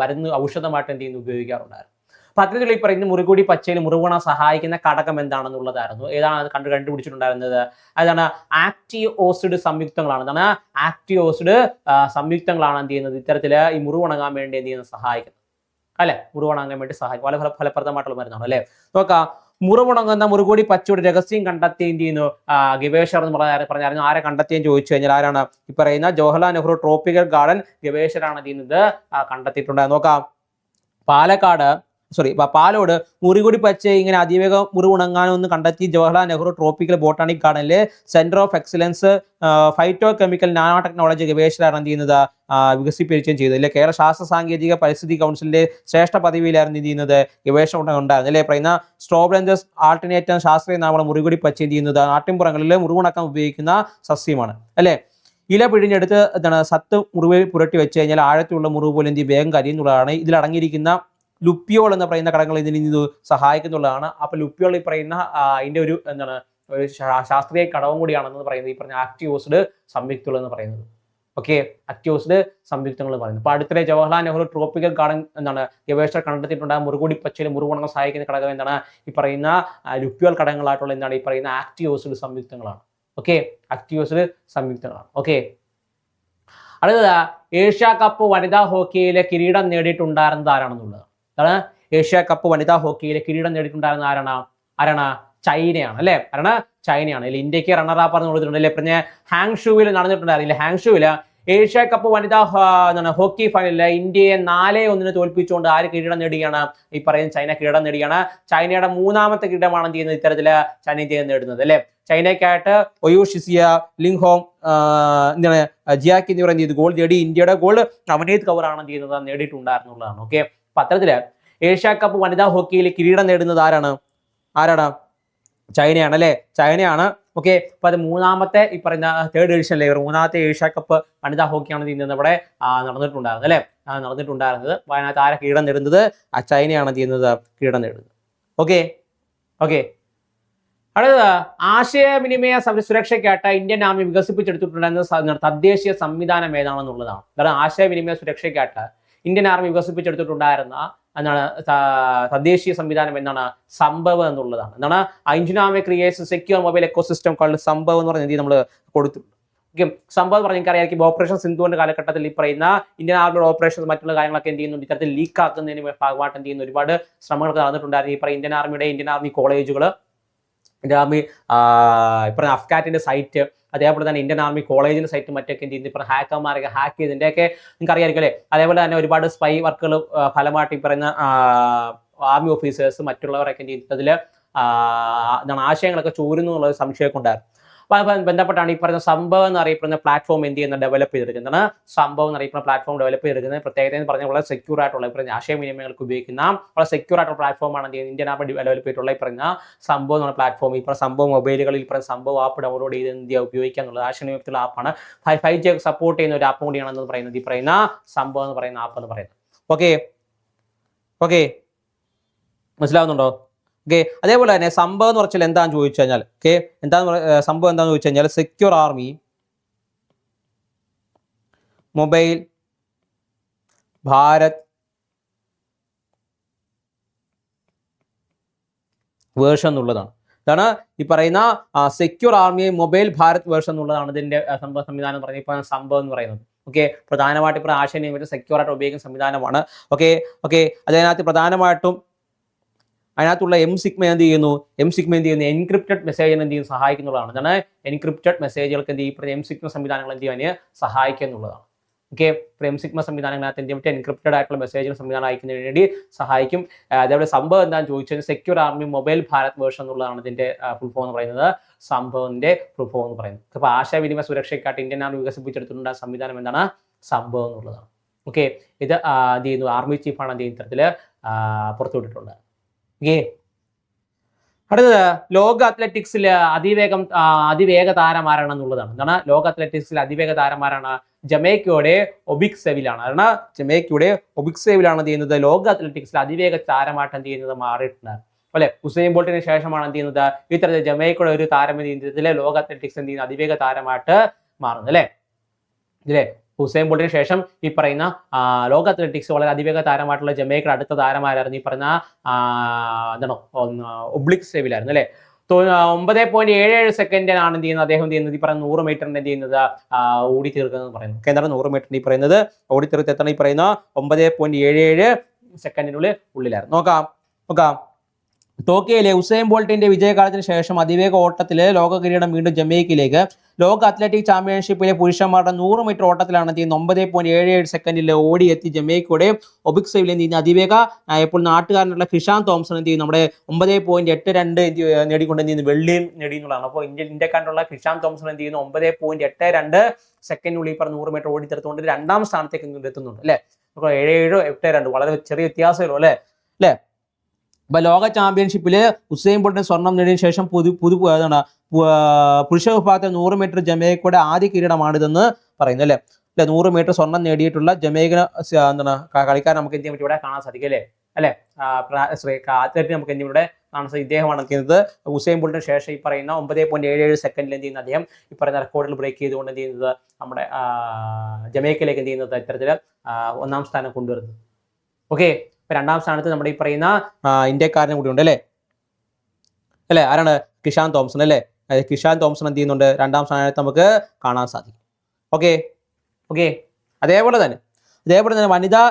വരുന്ന ഔഷധമായിട്ട് എന്ത് ചെയ്യുന്നു ഉപയോഗിക്കാറുണ്ടായിരുന്നു. അപ്പൊ ഈ പറയുന്ന മുറികൂടി പച്ചയിൽ മുറിവണ സഹായിക്കുന്ന ഘടകം എന്താണെന്നുള്ളതായിരുന്നു. ഏതാണ് അത് കണ്ടു കണ്ടുപിടിച്ചിട്ടുണ്ടായിരുന്നത്? അതാണ് ആക്റ്റീവ് ഓസിഡ് സംയുക്തങ്ങളാണ്. എന്താണ്? ആക്റ്റീവ് ഓസിഡ് സംയുക്തങ്ങളാണ് എന്ത് ചെയ്യുന്നത്? ഇത്തരത്തിൽ ഈ മുറിവുണങ്ങാൻ വേണ്ടി എന്ത് ചെയ്യുന്നത്? സഹായിക്കുന്നത്. അല്ലെ? മുറിവുണങ്ങാൻ വേണ്ടി സഹായിക്കും. വളരെ ഫല ഫലപ്രദമായിട്ടുള്ള മരുന്നാണ് അല്ലെ? നോക്കാം. മുറിവുണങ്ങുന്ന മുറുകൂടി പച്ചയുടെ രഹസ്യം കണ്ടെത്തി എന്ത് ചെയ്യുന്നു? ഗവേഷകർ എന്ന് പറഞ്ഞ പറഞ്ഞായിരുന്നു. ആരെ കണ്ടെത്തിയെന്ന് ചോദിച്ചു കഴിഞ്ഞാൽ ആരാണ്? ഈ പറയുന്ന ജവഹർലാൽ നെഹ്റു ട്രോപ്പിക്കൽ ഗാർഡൻ ഗവേഷകരാണ് ചെയ്യുന്നത്? കണ്ടെത്തിയിട്ടുണ്ട്. നോക്കാം. പാലക്കാട് സോറി പാലോട് മുറികുടി പച്ച ഇങ്ങനെ അതിവേഗം മുറിവുണങ്ങാനൊന്ന് കണ്ടെത്തി Jawaharlal Nehru tropical botanic ഗാർഡനിലെ centre of excellence phyto chemical nano technology ഗവേഷകരാണ് എന്ത് ചെയ്യുന്നത്? വികസിപ്പിക്കുകയും ചെയ്തത്. അല്ലെ കേരള ശാസ്ത്ര സാങ്കേതിക പരിസ്ഥിതി കൗൺസിലിന്റെ ശ്രേഷ്ഠ പദവിയിലായിരുന്നു എന്ത് ചെയ്യുന്നത്? ഗവേഷണം ഉണ്ടായിരുന്നു. അല്ലെ പറയുന്ന സ്ട്രോബ്ലൻജസ് ആൾട്ടർനേറ്റം ശാസ്ത്രീയ നാമം മുറികുടി പച്ച എന്ത് ചെയ്യുന്നത്? നാട്ടിൻപുറങ്ങളിൽ മുറിവുണക്കാൻ ഉപയോഗിക്കുന്ന സസ്യമാണ്. അല്ലേ? ഇല പിഴിഞ്ഞെടുത്ത് എന്താണ് സത്ത് മുറിവ് പുരട്ടി വെച്ച് കഴിഞ്ഞാൽ ആഴത്തിലുള്ള മുറിവ് പോലെ എന്ത് വേഗം കരിയെന്നുള്ളതാണ്. ഇതിൽ അടങ്ങിയിരിക്കുന്ന ലുപ്പിയോൾ എന്ന് പറയുന്ന ഘടകങ്ങൾ ഇതിന് ഇത് സഹായിക്കുന്നുള്ളതാണ്. അപ്പൊ ലുപ്പിയോൾ ഈ പറയുന്ന അതിന്റെ ഒരു എന്താണ് ഒരു ശാസ്ത്രീയ ഘടകം കൂടിയാണെന്ന് പറയുന്നത് ഈ പറഞ്ഞ ആക്ടിവോസ്ഡ് സംയുക്തങ്ങൾ എന്ന് പറയുന്നത്. ഓക്കെ? അക്യോസ്ഡ് സംയുക്തങ്ങൾ പറയുന്നത്. അപ്പൊ അടുത്തിടെ ജവഹർലാൽ നെഹ്റു ട്രോപ്പിക്കൽ ഗാർഡൻ എന്താണ് ഗവേഷകർ കണ്ടെത്തിയിട്ടുണ്ട്. മുറുകൂടി പച്ചയിൽ മുറുകുണങ്ങൾ സഹായിക്കുന്ന ഘടകം എന്താണ് ഈ പറയുന്ന ലുപ്പിയോൾ ഘടകങ്ങളായിട്ടുള്ള എന്താണ് ഈ പറയുന്ന ആക്ടിയോസിഡ് സംയുക്തങ്ങളാണ്. ഓക്കെ? ആക്ടിയോസിഡ് സംയുക്തങ്ങളാണ്. ഓക്കെ? അടുത്തത് ഏഷ്യ കപ്പ് വനിതാ ഹോക്കിയിലെ കിരീടം നേടിയിട്ടുണ്ടായിരുന്നത് ആരാണെന്നുള്ളത്? അതാണ് ഏഷ്യ കപ്പ് വനിതാ ഹോക്കിയിലെ കിരീടം നേടിയിട്ടുണ്ടായിരുന്ന ആരാണ്? ആരാണ്? ചൈനയാണ് അല്ലെ? ആരാണ്? ചൈനയാണ്. അല്ലെ ഇന്ത്യയ്ക്ക് റണ്ണർ അപ്പ് എന്ന് കൊടുത്തിട്ടുണ്ട് അല്ലെ? പിന്നെ ഹാങ്ഷുവിൽ നടന്നിട്ടുണ്ടായിരുന്നില്ല ഹാങ്ഷുവിൽ ഏഷ്യ കപ്പ് വനിതാ എന്താണ് ഹോക്കി ഫൈനലിൽ ഇന്ത്യയെ നാലേ ഒന്നിന് തോൽപ്പിച്ചുകൊണ്ട് ആര് കിരീടം നേടുകയാണ്? ഈ പറയുന്ന ചൈന കിരീടം നേടുകയാണ്. ചൈനയുടെ മൂന്നാമത്തെ കിരീടമാണ് എന്ത് ചെയ്യുന്നത്? ഇത്തരത്തിൽ ചൈന ഇന്ത്യ നേടുന്നത് അല്ലെ? ചൈനയ്ക്കായിട്ട് ഒയു ഷിസിയ എന്താണ് ജിയാക്കി എന്നിവർ എന്ത് ചെയ്തു? ഗോൾ നേടി. ഇന്ത്യയുടെ ഗോൾ നവനീത് കൗറാണ് എന്ത് ചെയ്യുന്നത്? നേടിയിട്ടുണ്ടായിരുന്നുള്ളതാണ് ഓക്കെ അപ്പൊ അത്തരത്തിൽ ഏഷ്യ കപ്പ് വനിതാ ഹോക്കിയിൽ കിരീടം നേടുന്നത് ആരാണ്? ആരാണ് ചൈനയാണ് അല്ലെ? ചൈനയാണ്. ഓക്കെ അപ്പൊ അത് മൂന്നാമത്തെ ഈ പറയുന്ന തേർഡ് എഡിഷനിലെ മൂന്നാമത്തെ ഏഷ്യ കപ്പ് വനിതാ ഹോക്കിയാണ് ചെയ്യുന്നത് ഇവിടെ നടന്നിട്ടുണ്ടായിരുന്നത് അല്ലെ? നടന്നിട്ടുണ്ടായിരുന്നത്. വയനാട് ആരെ കിരീടം നേടുന്നത്? ആ ചൈനയാണ് ചെയ്യുന്നത് കിരീടം നേടുന്നത്. ഓക്കെ ഓക്കെ അടുത്തത് ആശയവിനിമയ സുരക്ഷയ്ക്കായിട്ട് ഇന്ത്യൻ ആർമി വികസിപ്പിച്ചെടുത്തിട്ടുണ്ടായിരുന്ന തദ്ദേശീയ സംവിധാനം ഏതാണെന്നുള്ളതാണ്. കാരണം ആശയവിനിമയ സുരക്ഷയ്ക്കായിട്ട് ഇന്ത്യൻ ആർമി വികസിപ്പിച്ചെടുത്തിട്ടുണ്ടായിരുന്ന എന്താണ് ത- തദ്ദേശീയ സംവിധാനം എന്നാണ് സംഭവം എന്നുള്ളതാണ്. എന്താണ് ഐഞ്ചിനാമിക് creation secure mobile ecosystem called സംഭവം എന്ന് പറഞ്ഞ രീതി നമ്മൾ കൊടുത്തിട്ടുണ്ട്. ഓക്കെ സംഭവം പറഞ്ഞ എനിക്കറിയാം ഓപ്പറേഷൻ സിന്ധുവിന്റെ കാലഘട്ടത്തിൽ ഈ പറയുന്ന ഇന്ത്യൻ ആർമിയുടെ ഓപ്പറേഷൻ മറ്റുള്ള കാര്യങ്ങളൊക്കെ എന്ത് ചെയ്യുന്നുണ്ട് ഇത്തരത്തിൽ ലീക്ക് ആക്കുന്നതിന് ഭാഗമായിട്ട് എന്ത് ചെയ്യുന്ന ഒരുപാട് ശ്രമങ്ങൾ നടന്നിട്ടുണ്ടായിരുന്നു. ഈ പറയുന്ന ഇന്ത്യൻ ആർമിയുടെ ഇന്ത്യൻ ആർമി കോളേജുകൾ ഇന്ത്യൻ ആർമി ഇപ്പം അഫ്ഗാറ്റിന്റെ സൈറ്റ് അതേപോലെ തന്നെ ഇന്ത്യൻ ആർമി കോളേജിന്റെ സൈറ്റ് മറ്റൊക്കെ എന്ത് ചെയ്യുന്നു? ഇപ്പം ഹാക്കർമാരൊക്കെ ഹാക്ക് ചെയ്തതിന്റെയൊക്കെ നിങ്ങൾക്ക് അറിയാമായിരിക്കും അതേപോലെ തന്നെ ഒരുപാട് സ്പൈ വർക്കുകൾ ഫലമായിട്ട് ഈ പറയുന്ന ആർമി ഓഫീസേഴ്സ് മറ്റുള്ളവരൊക്കെ എന്ത് ചെയ്യുന്നത് അതിൽ എന്താണ് ആശയങ്ങളൊക്കെ ചോരുന്നു എന്നുള്ള ഒരു സംശയമൊക്കെ ഉണ്ടായിരുന്നു. ബന്ധപ്പെട്ടാണ് ഈ പറയുന്ന സംഭവം എന്ന് അറിയപ്പെടുന്ന പ്ലാറ്റ്ഫോം എന്ത് ചെയ്യുന്ന ഡെവലപ്പ് ചെയ്തിരിക്കുന്നത് സംഭവം എന്ന് അറിയപ്പെടുന്ന പ്ലാറ്റ്ഫോം ഡെവലപ്പ് ചെയ്തിരിക്കുന്നത് പ്രത്യേകത എന്ന് പറഞ്ഞാൽ വളരെ സെക്യൂർ ആയിട്ടുള്ള പറഞ്ഞ ആശയവിനിമയങ്ങൾക്ക് ഉപയോഗിക്കുന്ന വളരെ സെക്യൂർ ആയിട്ടുള്ള പ്ലാറ്റ്ഫോമാണ് എന്ത് ചെയ്യുന്നത്? ഇന്ത്യൻ ആപ്പ് ഡെവലപ്പ് ചെയ്തിട്ടുള്ള പറഞ്ഞ സംഭവം എന്ന പ്ലാറ്റ്ഫോം ഈ പറഞ്ഞ സംഭവം മൊബൈലുകളിൽ പറഞ്ഞ സംഭവം ആപ്പ് ഡൗൺലോഡ് ചെയ്ത് ഇന്ത്യ ഉപയോഗിക്കുക എന്നുള്ളത് ആശയവിനിമയത്തിലുള്ള ആപ്പാണ് ഫൈവ് ജി സപ്പോർട്ട് ചെയ്യുന്ന ഒരു ആപ്പ് കൂടിയാണെന്ന് പറയുന്നത്. ഈ പറയുന്ന സംഭവം എന്ന് പറയുന്ന ആപ്പ് എന്ന് പറയുന്നത്. ഓക്കെ ഓക്കെ മനസ്സിലാവുന്നുണ്ടോ? ഓക്കെ അതേപോലെ തന്നെ സംഭവം എന്ന് പറഞ്ഞാൽ എന്താണെന്ന് ചോദിച്ചു കഴിഞ്ഞാൽ ഓക്കെ എന്താന്ന് സംഭവം എന്താണെന്ന് ചോദിച്ചു കഴിഞ്ഞാൽ secure army mobile Bharat version എന്നുള്ളതാണ്. ഇതാണ് ഈ പറയുന്ന secure army mobile Bharat version എന്നുള്ളതാണ് ഇതിന്റെ സംഭവ സംവിധാനം എന്ന് പറയുന്നത്. ഇപ്പൊ സംഭവം എന്ന് പറയുന്നത്. ഓക്കെ പ്രധാനമായിട്ട് ഇപ്പോൾ ആശയം സെക്യൂർ ആയിട്ട് ഉപയോഗിക്കുന്ന സംവിധാനമാണ്. ഓക്കെ ഓക്കെ അതിനകത്ത് പ്രധാനമായിട്ടും അതിനകത്തുള്ള എം സിഗ്മ എന്ത് ചെയ്യുന്നു? എം സിഗ്മ എന്ത് ചെയ്യുന്നു? എൻക്രിപ്റ്റഡ് മെസ്സേജിന് എന്ത് ചെയ്യുന്നു? സഹായിക്കുന്നതാണ്. എന്താണ് എൻക്രിപ്റ്റഡ് മെസ്സേജുകൾക്ക് എന്ത് ചെയ്യും? എം സിഗ്മ സംവിധാനങ്ങൾ എന്ത് ചെയ്യാൻ സഹായിക്കുക എന്നുള്ളതാണ് ഓക്കെ എം സിഗ്മ സംവിധാനങ്ങളകത്ത് എന്ത് ചെയ്യും? എൻക്രിപ്റ്റഡ് ആയിട്ടുള്ള മെസ്സേജുകൾ സംവിധാനം അയക്കുന്നതിന് വേണ്ടി സഹായിക്കും. അതേപോലെ സംഭവം എന്താണെന്ന് ചോദിച്ചാൽ secure army mobile Bharat version എന്നുള്ളതാണ് ഇതിന്റെ ഫുൾ ഫോം എന്ന് പറയുന്നത്. സംഭവത്തിന്റെ ഫുൾ ഫോം എന്ന് പറയുന്നത്. അപ്പോൾ ആശയവിനിമയ സുരക്ഷയ്ക്കായിട്ട് ഇന്ത്യൻ ആർമി വികസിപ്പിച്ചെടുത്തിട്ടുണ്ട് സംവിധാനം എന്താണ്? സംഭവം എന്നുള്ളതാണ്. ഓക്കെ ഇത് എന്ത് ചെയ്യുന്നു? ആർമി ചീഫാണ് എന്ത് ചെയ്യുന്ന ഇത്തരത്തിൽ പുറത്തുവിട്ടിട്ടുള്ളത് അടുത്തത് ലോക അത്ലറ്റിക്സിൽ അതിവേഗം അതിവേഗ താരമാരാണ് എന്നുള്ളതാണ്. എന്താണ് ലോക അത്ലറ്റിക്സിൽ അതിവേഗ താരമാരാണ് ജമൈക്കയുടെ ഒബിക് സെവിലാണ് കാരണം ജമൈക്കയുടെ ഒബിക് സെവിലാണ് എന്ത് ചെയ്യുന്നത്? ലോക അത്ലറ്റിക്സിൽ അതിവേഗ താരമായിട്ട് എന്ത് ചെയ്യുന്നത്? മാറിയിട്ടുണ്ട്. അല്ലെ? ഹുസൈൻ ബോൾട്ടിന് ശേഷമാണ് എന്ത് ചെയ്യുന്നത്? ഇത്തരത്തിൽ ജമൈക്കയുടെ ഒരു താരം എന്ത് ചെയ്യുന്നത്? ലോക അത്ലറ്റിക്സ് എന്ത് ചെയ്യുന്നത് അതിവേഗ താരമായിട്ട് മാറുന്നത്. അല്ലെ? ഇല്ലേ ഹുസൈൻ ബോൾട്ടിന് ശേഷം ഈ പറയുന്ന ലോക അത്ലറ്റിക്സ് വളരെ അതിവേഗ താരമായിട്ടുള്ള ജമൈക്കയുടെ അടുത്ത താരമാരായിരുന്നു ഈ പറയുന്ന എന്താണോ ഒബ്ലിക് സേവിലായിരുന്നു അല്ലെ? ഒമ്പത് പോയിന്റ് ഏഴ് ഏഴ് സെക്കൻഡിനാണ് എന്ത് ചെയ്യുന്നത്? അദ്ദേഹം ചെയ്യുന്നത്? ഈ പറയുന്ന നൂറ് മീറ്ററിന് എന്ത് ചെയ്യുന്നത്? ഓടി തീർക്കുന്നത് പറയുന്നു. എന്താണ് നൂറ് മീറ്ററിന് ഈ പറയുന്നത്? ഓടി തീർത്ത് എത്തണം ഈ പറയുന്ന ഒമ്പത് പോയിന്റ് ഏഴ് ഏഴ് സെക്കൻഡിനുള്ളിൽ ഉള്ളിലായിരുന്നു. നോക്കാം നോക്കാം. ടോക്കിയോയിലെ ഉസൈൻ ബോൾട്ടിന്റെ വിജയകാലത്തിന് ശേഷം അതിവേഗ ഓട്ടത്തിൽ ലോക കിരീടം വീണ്ടും ജമൈക്കയിലേക്ക്. ലോക അത്ലറ്റിക് ചാമ്പ്യൻഷിപ്പിലെ പുരുഷന്മാരുടെ നൂറ് മീറ്റർ ഓട്ടത്തിലാണ് ചെയ്യുന്നത് ഒമ്പത് പോയിന്റ് ഏഴ് ഏഴ് സെക്കൻഡിൽ ഓടിയെത്തി ജമൈക്കയുടെ ഒബിക്സൈവിൽ എന്ത് അതിവേഗ ഇപ്പോൾ നാട്ടുകാരനുള്ള കിഷാൻ തോംസൺ എന്ത് ചെയ്യും നമ്മുടെ ഒമ്പത് പോയിന്റ് എട്ട് രണ്ട് നേടിക്കൊണ്ട് എന്ത് വെള്ളിയും നേടിയെന്നുള്ളതാണ്. അപ്പോൾ ഇന്ത്യ ഇന്ത്യക്കാരനുള്ള കിഷാൻ തോംസൺ എന്ത് ചെയ്യുന്നു? ഒമ്പത് പോയിന്റ് എട്ട് രണ്ട് സെക്കൻഡിനുള്ളിൽ പറഞ്ഞ നൂറ് മീറ്റർ ഓടി തീർത്തുകൊണ്ട് രണ്ടാം സ്ഥാനത്തേക്ക് എത്തുന്നുണ്ട് അല്ലേ? ഏഴ് ഏഴോ എട്ട് രണ്ട് വളരെ ചെറിയ വ്യത്യാസമല്ലോ അല്ലേ? അല്ലേ? അപ്പൊ ലോക ചാമ്പ്യൻഷിപ്പിൽ ഉസൈൻ ബോൾട്ടിന് സ്വർണം നേടിയ ശേഷം പുതു പുതു എന്താണ് പുരുഷ വിഭാഗത്തെ നൂറ് മീറ്റർ ജമൈക്കയുടെ ആദ്യ കിരീടമാണിതെന്ന് പറയുന്നു അല്ലേ? അല്ലെ? നൂറ് മീറ്റർ സ്വർണം നേടിയിട്ടുള്ള ജമൈക്കൻ എന്താണ് കളിക്കാരൻ നമുക്ക് എന്ത് ചെയ്യാൻ ഇവിടെ കാണാൻ സാധിക്കും അല്ലേ? അല്ലെ? അത്ലറ്റ് നമുക്ക് ഇവിടെ കാണാൻ ഇദ്ദേഹമാണ് ചെയ്യുന്നത്? ഉസൈൻ ബോൾട്ടിന് ശേഷം ഈ പറയുന്ന ഒമ്പത് പോയിന്റ് ഏഴ് ഏഴ് സെക്കൻഡിൽ എന്ത് ചെയ്യുന്ന അദ്ദേഹം ഈ പറയുന്ന റെക്കോർഡിൽ ബ്രേക്ക് ചെയ്തുകൊണ്ട് എന്ത് ചെയ്യുന്നത്? നമ്മുടെ ജമേക്കയിലേക്ക് എന്ത് ചെയ്യുന്നത്? ഇത്തരത്തിൽ ഒന്നാം സ്ഥാനം കൊണ്ടുവരുന്നത്. ഓക്കെ രണ്ടാം സ്ഥാനത്ത് നമ്മുടെ ഈ പറയുന്ന ഇന്ത്യക്കാരനും കൂടി ഉണ്ട് അല്ലേ? അല്ലേ? ആരാണ്? കിഷാൻ തോംസൺ അല്ലേ? കിഷാൻ തോംസൺ എന്ത് ചെയ്യുന്നുണ്ട്? രണ്ടാം സ്ഥാനത്ത് നമുക്ക് കാണാൻ സാധിക്കും. ഓക്കെ? ഓക്കെ? അതേപോലെ തന്നെ അതേപോലെ തന്നെ വനിതാ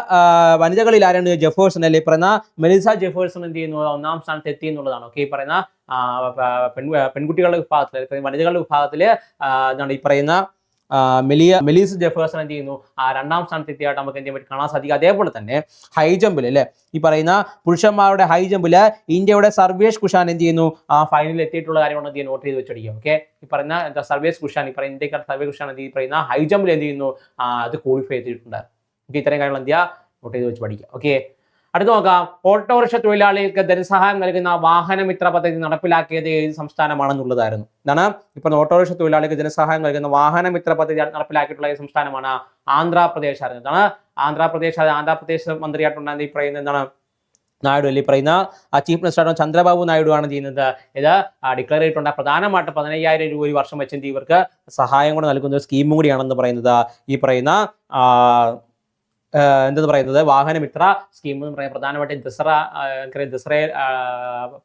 വനിതകളിൽ ആരാണ്? ജെഫേഴ്സൺ അല്ലെ? പറയുന്ന മെലിസ ജെഫേഴ്സൺ എന്ത് ചെയ്യുന്നു? ഒന്നാം സ്ഥാനത്ത് എത്തി എന്നുള്ളതാണ്. ഓക്കെ? ഈ പറയുന്ന പെൺ പെൺകുട്ടികളുടെ വിഭാഗത്തിൽ വനിതകളുടെ വിഭാഗത്തിൽ എന്താണ് ഈ പറയുന്ന മെലിയ മെലീസ് ജെഫേഴ്സൺ എന്ത് ചെയ്യുന്നു? ആ രണ്ടാം സ്ഥാനത്ത് എത്തിയായിട്ട് നമുക്ക് എന്ത് ചെയ്യാൻ പറ്റും കാണാൻ സാധിക്കും. അതേപോലെ തന്നെ ഹൈ ജമ്പിൽ അല്ലേ? ഈ പറയുന്ന പുരുഷന്മാരുടെ ഹൈ ജമ്പിൽ ഇന്ത്യയുടെ സർവേഷ് കുഷാൻ എന്ത് ചെയ്യുന്നു? ആ ഫൈനലിൽ എത്തിയിട്ടുള്ള കാര്യമാണ് എന്ത് നോട്ട് ചെയ്ത് വെച്ചിരിക്കുക ഓക്കെ ഈ പറയുന്ന എന്താ സർവേഷ് കുഷാൻ ഈ പറയുന്ന ഇന്ത്യക്കാർ സർവേഷ് കുഷാൻ എന്ത് പറയുന്ന ഹൈ ജമ്പിൽ എന്ത് ചെയ്യുന്നു? അത് ക്വാളിഫൈ ചെയ്തിട്ടുണ്ട്. ഓക്കെ ഇത്തരം കാര്യങ്ങൾ എന്ത് ചെയ്യുക? നോട്ട് ചെയ്ത് വെച്ച് പഠിക്കുക. ഓക്കെ അടുത്ത് നോക്കാം. ഓട്ടോറിക്ഷ തൊഴിലാളികൾക്ക് ധനസഹായം നൽകുന്ന വാഹനമിത്ര പദ്ധതി നടപ്പിലാക്കിയത് ഏത് സംസ്ഥാനമാണെന്നുള്ളതായിരുന്നു. എന്താണ് ഇപ്പൊ ഓട്ടോറിക്ഷ തൊഴിലാളികൾക്ക് ധനസഹായം നൽകുന്ന വാഹനമിത്ര പദ്ധതി നടപ്പിലാക്കിയിട്ടുള്ള ഏത് സംസ്ഥാനമാണ്? ആന്ധ്രാപ്രദേശ് ആയിരുന്നു. എന്താണ് ആന്ധ്രാപ്രദേശ്. ആന്ധ്രാപ്രദേശ് മന്ത്രിയായിട്ടുണ്ടായിരുന്ന ഈ പറയുന്ന എന്താണ്? നായിഡു അല്ലെ? പറയുന്ന ചീഫ് മിനിസ്റ്റർ ചന്ദ്രബാബു നായിഡു ആണ് ചെയ്യുന്നത്. ഇത് ഡിക്ലെയർ ചെയ്തിട്ടുണ്ട്. പ്രധാനമായിട്ട് പതിനയ്യായിരം രൂപ ഒരു വർഷം വെച്ച് ഇവർക്ക് സഹായം കൂടെ നൽകുന്ന ഒരു സ്കീമും കൂടിയാണെന്ന് പറയുന്നത്. ഈ പറയുന്ന എന്തെന്ന് പറയുന്നത്? വാഹനമിത്ര സ്കീം എന്ന് പറയുന്നത് പ്രധാനമായിട്ടും ദസറ ദസറ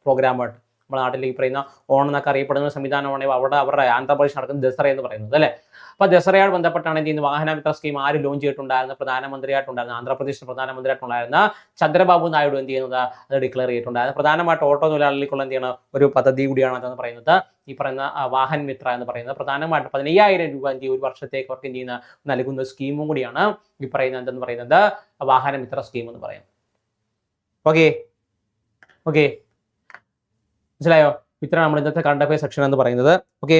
പ്രോഗ്രാമായിട്ട്. നമ്മുടെ നാട്ടിൽ ഈ പറയുന്ന ഓണം എന്നൊക്കെ അറിയപ്പെടുന്ന സംവിധാനമാണ് അവിടെ അവരുടെ ആന്ധ്രാപ്രദേശ് നടക്കുന്ന ദസറ എന്ന് പറയുന്നത് അല്ലേ? അപ്പൊ ദസറയോട് ബന്ധപ്പെട്ടാണ് എന്ത് വാഹനമിത്ര സ്കീം ആര് ലോഞ്ച് ചെയ്തിട്ടുണ്ടായിരുന്ന പ്രധാനമന്ത്രിയായിട്ടുണ്ടായിരുന്ന ആന്ധ്രാപ്രദേശ് പ്രധാനമന്ത്രിയായിട്ടുണ്ടായിരുന്ന ചന്ദ്രബാബു നായിഡു എന്ത് ചെയ്യുന്നത്? അത് ഡിക്ലെയർ ചെയ്തിട്ടുണ്ടായിരുന്നു. പ്രധാനമായിട്ട് ഓട്ടോ തൊഴിലാളികൾക്കുള്ള എന്ത് ചെയ്യണം? ഒരു പദ്ധതി കൂടിയാണ് അതെന്ന് പറയുന്നത്. ഈ പറയുന്ന വാഹൻ മിത്ര എന്ന് പറയുന്നത്. പ്രധാനമായിട്ട് പതിനയ്യായിരം രൂപ എന്ത് ഒരു വർഷത്തേക്ക് അവർക്ക് എന്ത് ചെയ്യുന്ന? നൽകുന്ന സ്കീമും കൂടിയാണ് ഈ പറയുന്ന എന്തെന്ന് പറയുന്നത്? വാഹനമിത്ര സ്കീം എന്ന് പറയുന്നത്. ഓക്കെ ഓക്കെ മനസ്സിലായോ? ഇത്ര നമ്മൾ ഇന്നത്തെ കറണ്ട് അഫയർ സെക്ഷൻ എന്ന് പറയുന്നത്. ഓക്കെ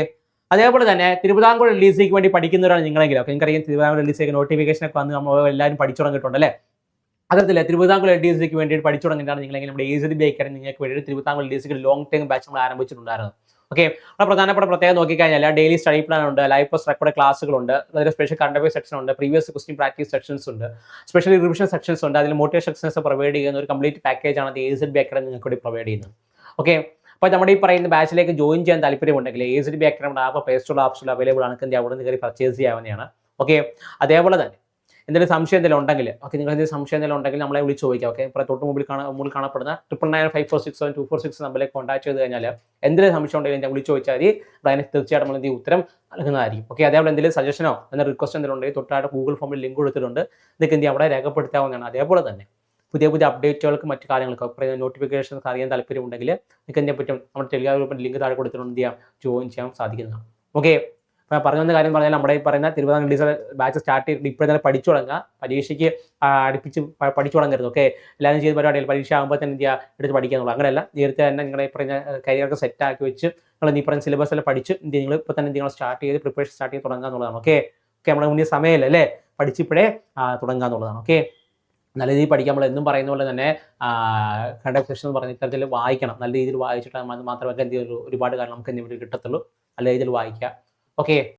അതേപോലെ തന്നെ തിരുവിതാംകൂർ എൽ ഡി സിക്ക് വേണ്ടി പഠിക്കുന്നവരാണ് നിങ്ങളെങ്കിലും. ഒക്കെ നിങ്ങൾക്കറിയാം തിരുവിതാംകൂർ എൽ ഡി സിക്ക് നോട്ടിഫിക്കേഷൻ ഒക്കെ വന്ന് നമ്മൾ എല്ലാവരും പഠിച്ചു അല്ലേ? അതല്ല തിരുവിതാംകൂർ എൽ ഡി സിക്ക് വേണ്ടി പഠിച്ചു തുടങ്ങിയിട്ടാണ് നിങ്ങളെങ്കിലും നമ്മുടെ ഏജ് സി ബി അക്കാഡമി നിങ്ങൾക്ക് വേണ്ടി തിരുവിതാംകൂർ എൽ ഡി സിക്ക് ലോങ് ടൈം ബാച്ച് നമ്മൾ ആരംഭിച്ചിട്ടുണ്ടായിരുന്നു ഓക്കെ അവിടെ പ്രധാനപ്പെട്ട പ്രത്യേകം നോക്കിക്കഴിഞ്ഞാൽ ഡെയിലി സ്റ്റഡി പ്ലാൻ ഉണ്ട് ലൈവ് പ്ലസ് റെക്കോർഡ് ക്ലാസ്സുകളുണ്ട് അതിൽ സ്പെഷ്യൽ കണ്ടവേ സെക്ഷൻ ഉണ്ട് പ്രീവിയസ് ക്വസ്റ്റ്യൻ പ്രാക്ടീസ് സെക്ഷൻസ് ഉണ്ട് സ്പെഷ്യൽ റിവിഷൻ സെക്ഷൻസ് ഉണ്ട് അതിൽ മോട്ടിവേഷൻ സെക്ഷൻസ് പ്രൊവൈഡ് ചെയ്യുന്ന ഒരു കംപ്ലീറ്റ് പാക്കേജാണ് അത് എ സി ബി അക്കാഡമി നിങ്ങൾക്ക് പ്രൊവൈഡ് ചെയ്യുന്നത്. ഓക്കെ അപ്പോൾ നമ്മുടെ ഈ പറയുന്ന ബാച്ചിലേക്ക് ജോയിൻ ചെയ്യാൻ താല്പര്യമുണ്ടെങ്കിൽ എ സി ബി അക്രമ ആപ്പ് പ്ലേ സ്റ്റോർ ആപ്സിൽ അവൈലബിൾ ആണ്. നിങ്ങൾക്ക് അവിടെ നിന്ന് കയറി പർച്ചേസ് ചെയ്യാവുന്നതാണ്. ഓക്കെ അതേപോലെ തന്നെ എന്തെങ്കിലും സംശയം എന്തെങ്കിലും ഉണ്ടെങ്കിൽ ഓക്കെ നിങ്ങൾ എന്തെങ്കിലും സംശയം എന്തെങ്കിലും ഉണ്ടെങ്കിൽ നമ്മളെ വിളിച്ച് ചോദിക്കാം ഓക്കെ ഇപ്പോൾ തൊട്ട് മുമ്പിൽ കാണാൻ മുമ്പിൽ കാണപ്പെടുന്ന triple nine five four six seven two four six നമ്പറിലേക്ക് കോൺടാക്ട് ചെയ്ത് കഴിഞ്ഞാൽ എന്തെങ്കിലും സംശയം ഉണ്ടെങ്കിൽ ഞാൻ വിളിച്ച് ചോദിച്ചാൽ അതിന് തീർച്ചയായിട്ടും നമ്മൾ എന്തെങ്കിലും ഉത്തരം നൽകുന്നതായിരിക്കും. ഓക്കെ അതേപോലെ എന്തെങ്കിലും സജഷനോ എന്ന റിക്വസ്റ്റ് എന്തെങ്കിലും ഉണ്ടെങ്കിൽ തൊട്ടായിട്ട് ഗൂഗിൾ ഫോമിൽ ലിങ്ക് കൊടുത്തിട്ടുണ്ട്. നിങ്ങൾക്ക് എന്ത് അവിടെ രേഖപ്പെടുത്താവുന്നതാണ്. അതേപോലെ തന്നെ പുതിയ പുതിയ അപ്ഡേറ്റുകൾക്ക് മറ്റു കാര്യങ്ങൾക്ക് നോട്ടിഫിക്കേഷൻസ് അറിയാൻ താല്പര്യമുണ്ടെങ്കിൽ നിങ്ങൾക്ക് എന്തിനെ പറ്റും നമ്മുടെ ടെലിഗ്രാം ഗ്രൂപ്പിൽ ലിങ്ക് താഴെ കൊടുത്തിട്ടുണ്ട്. എന്ത് ചെയ്യാം? ജോയിൻ ചെയ്യാൻ സാധിക്കുന്നതാണ്. ഓക്കെ അപ്പോൾ പറഞ്ഞു വന്ന കാര്യം പറഞ്ഞാൽ നമ്മുടെ ഈ പറയുന്ന തിരുവിതാംകൂർ ഡീസൽ ബാച്ച് സ്റ്റാർട്ട് ചെയ്തിട്ട് ഇപ്പോഴും തന്നെ പഠിച്ചു തുടങ്ങുക. പരീക്ഷയ്ക്ക് അടുപ്പിച്ച് പഠിച്ചു തുടങ്ങരുത്. ഓക്കെ എല്ലാവരും ചെയ്ത് പരിപാടികൾ പരീക്ഷ ആകുമ്പോൾ തന്നെ എന്ത് എടുത്ത് പഠിക്കാന്നുള്ളൂ അങ്ങനെയല്ല. നേരത്തെ തന്നെ നിങ്ങളെ ഈ പറഞ്ഞ കരിയറൊക്കെ സെറ്റാക്കി വെച്ച് നിങ്ങൾ ഈ പറയുന്ന സിലബസ് എല്ലാം പഠിച്ച് എന്ത് നിങ്ങൾ ഇപ്പോൾ തന്നെ നിങ്ങൾ സ്റ്റാർട്ട് ചെയ്ത് പ്രിപ്പറേഷൻ സ്റ്റാർട്ട് ചെയ്ത് തുടങ്ങുക എന്നുള്ളതാണ്. ഓക്കെ ഓക്കെ നമ്മുടെ മുന്നിൽ സമയമല്ല പഠിച്ചിപ്പോഴേ തുടങ്ങുക എന്നുള്ളതാണ്. ഓക്കെ നല്ല രീതിയിൽ പഠിക്കാൻ നമ്മൾ എന്നും പറയുന്ന പോലെ തന്നെ കണ്ട സെക്ഷൻ എന്ന് പറഞ്ഞ ഇത്തരത്തിൽ വായിക്കണം. നല്ല രീതിയിൽ വായിച്ചിട്ട് മാത്രമേ എന്ത് ചെയ്യുള്ളൂ ഒരുപാട് കാര്യം നമുക്ക് എന്തെങ്കിലും കിട്ടത്തുള്ളൂ. നല്ല രീതിയിൽ വായിക്കുക ഓക്കെ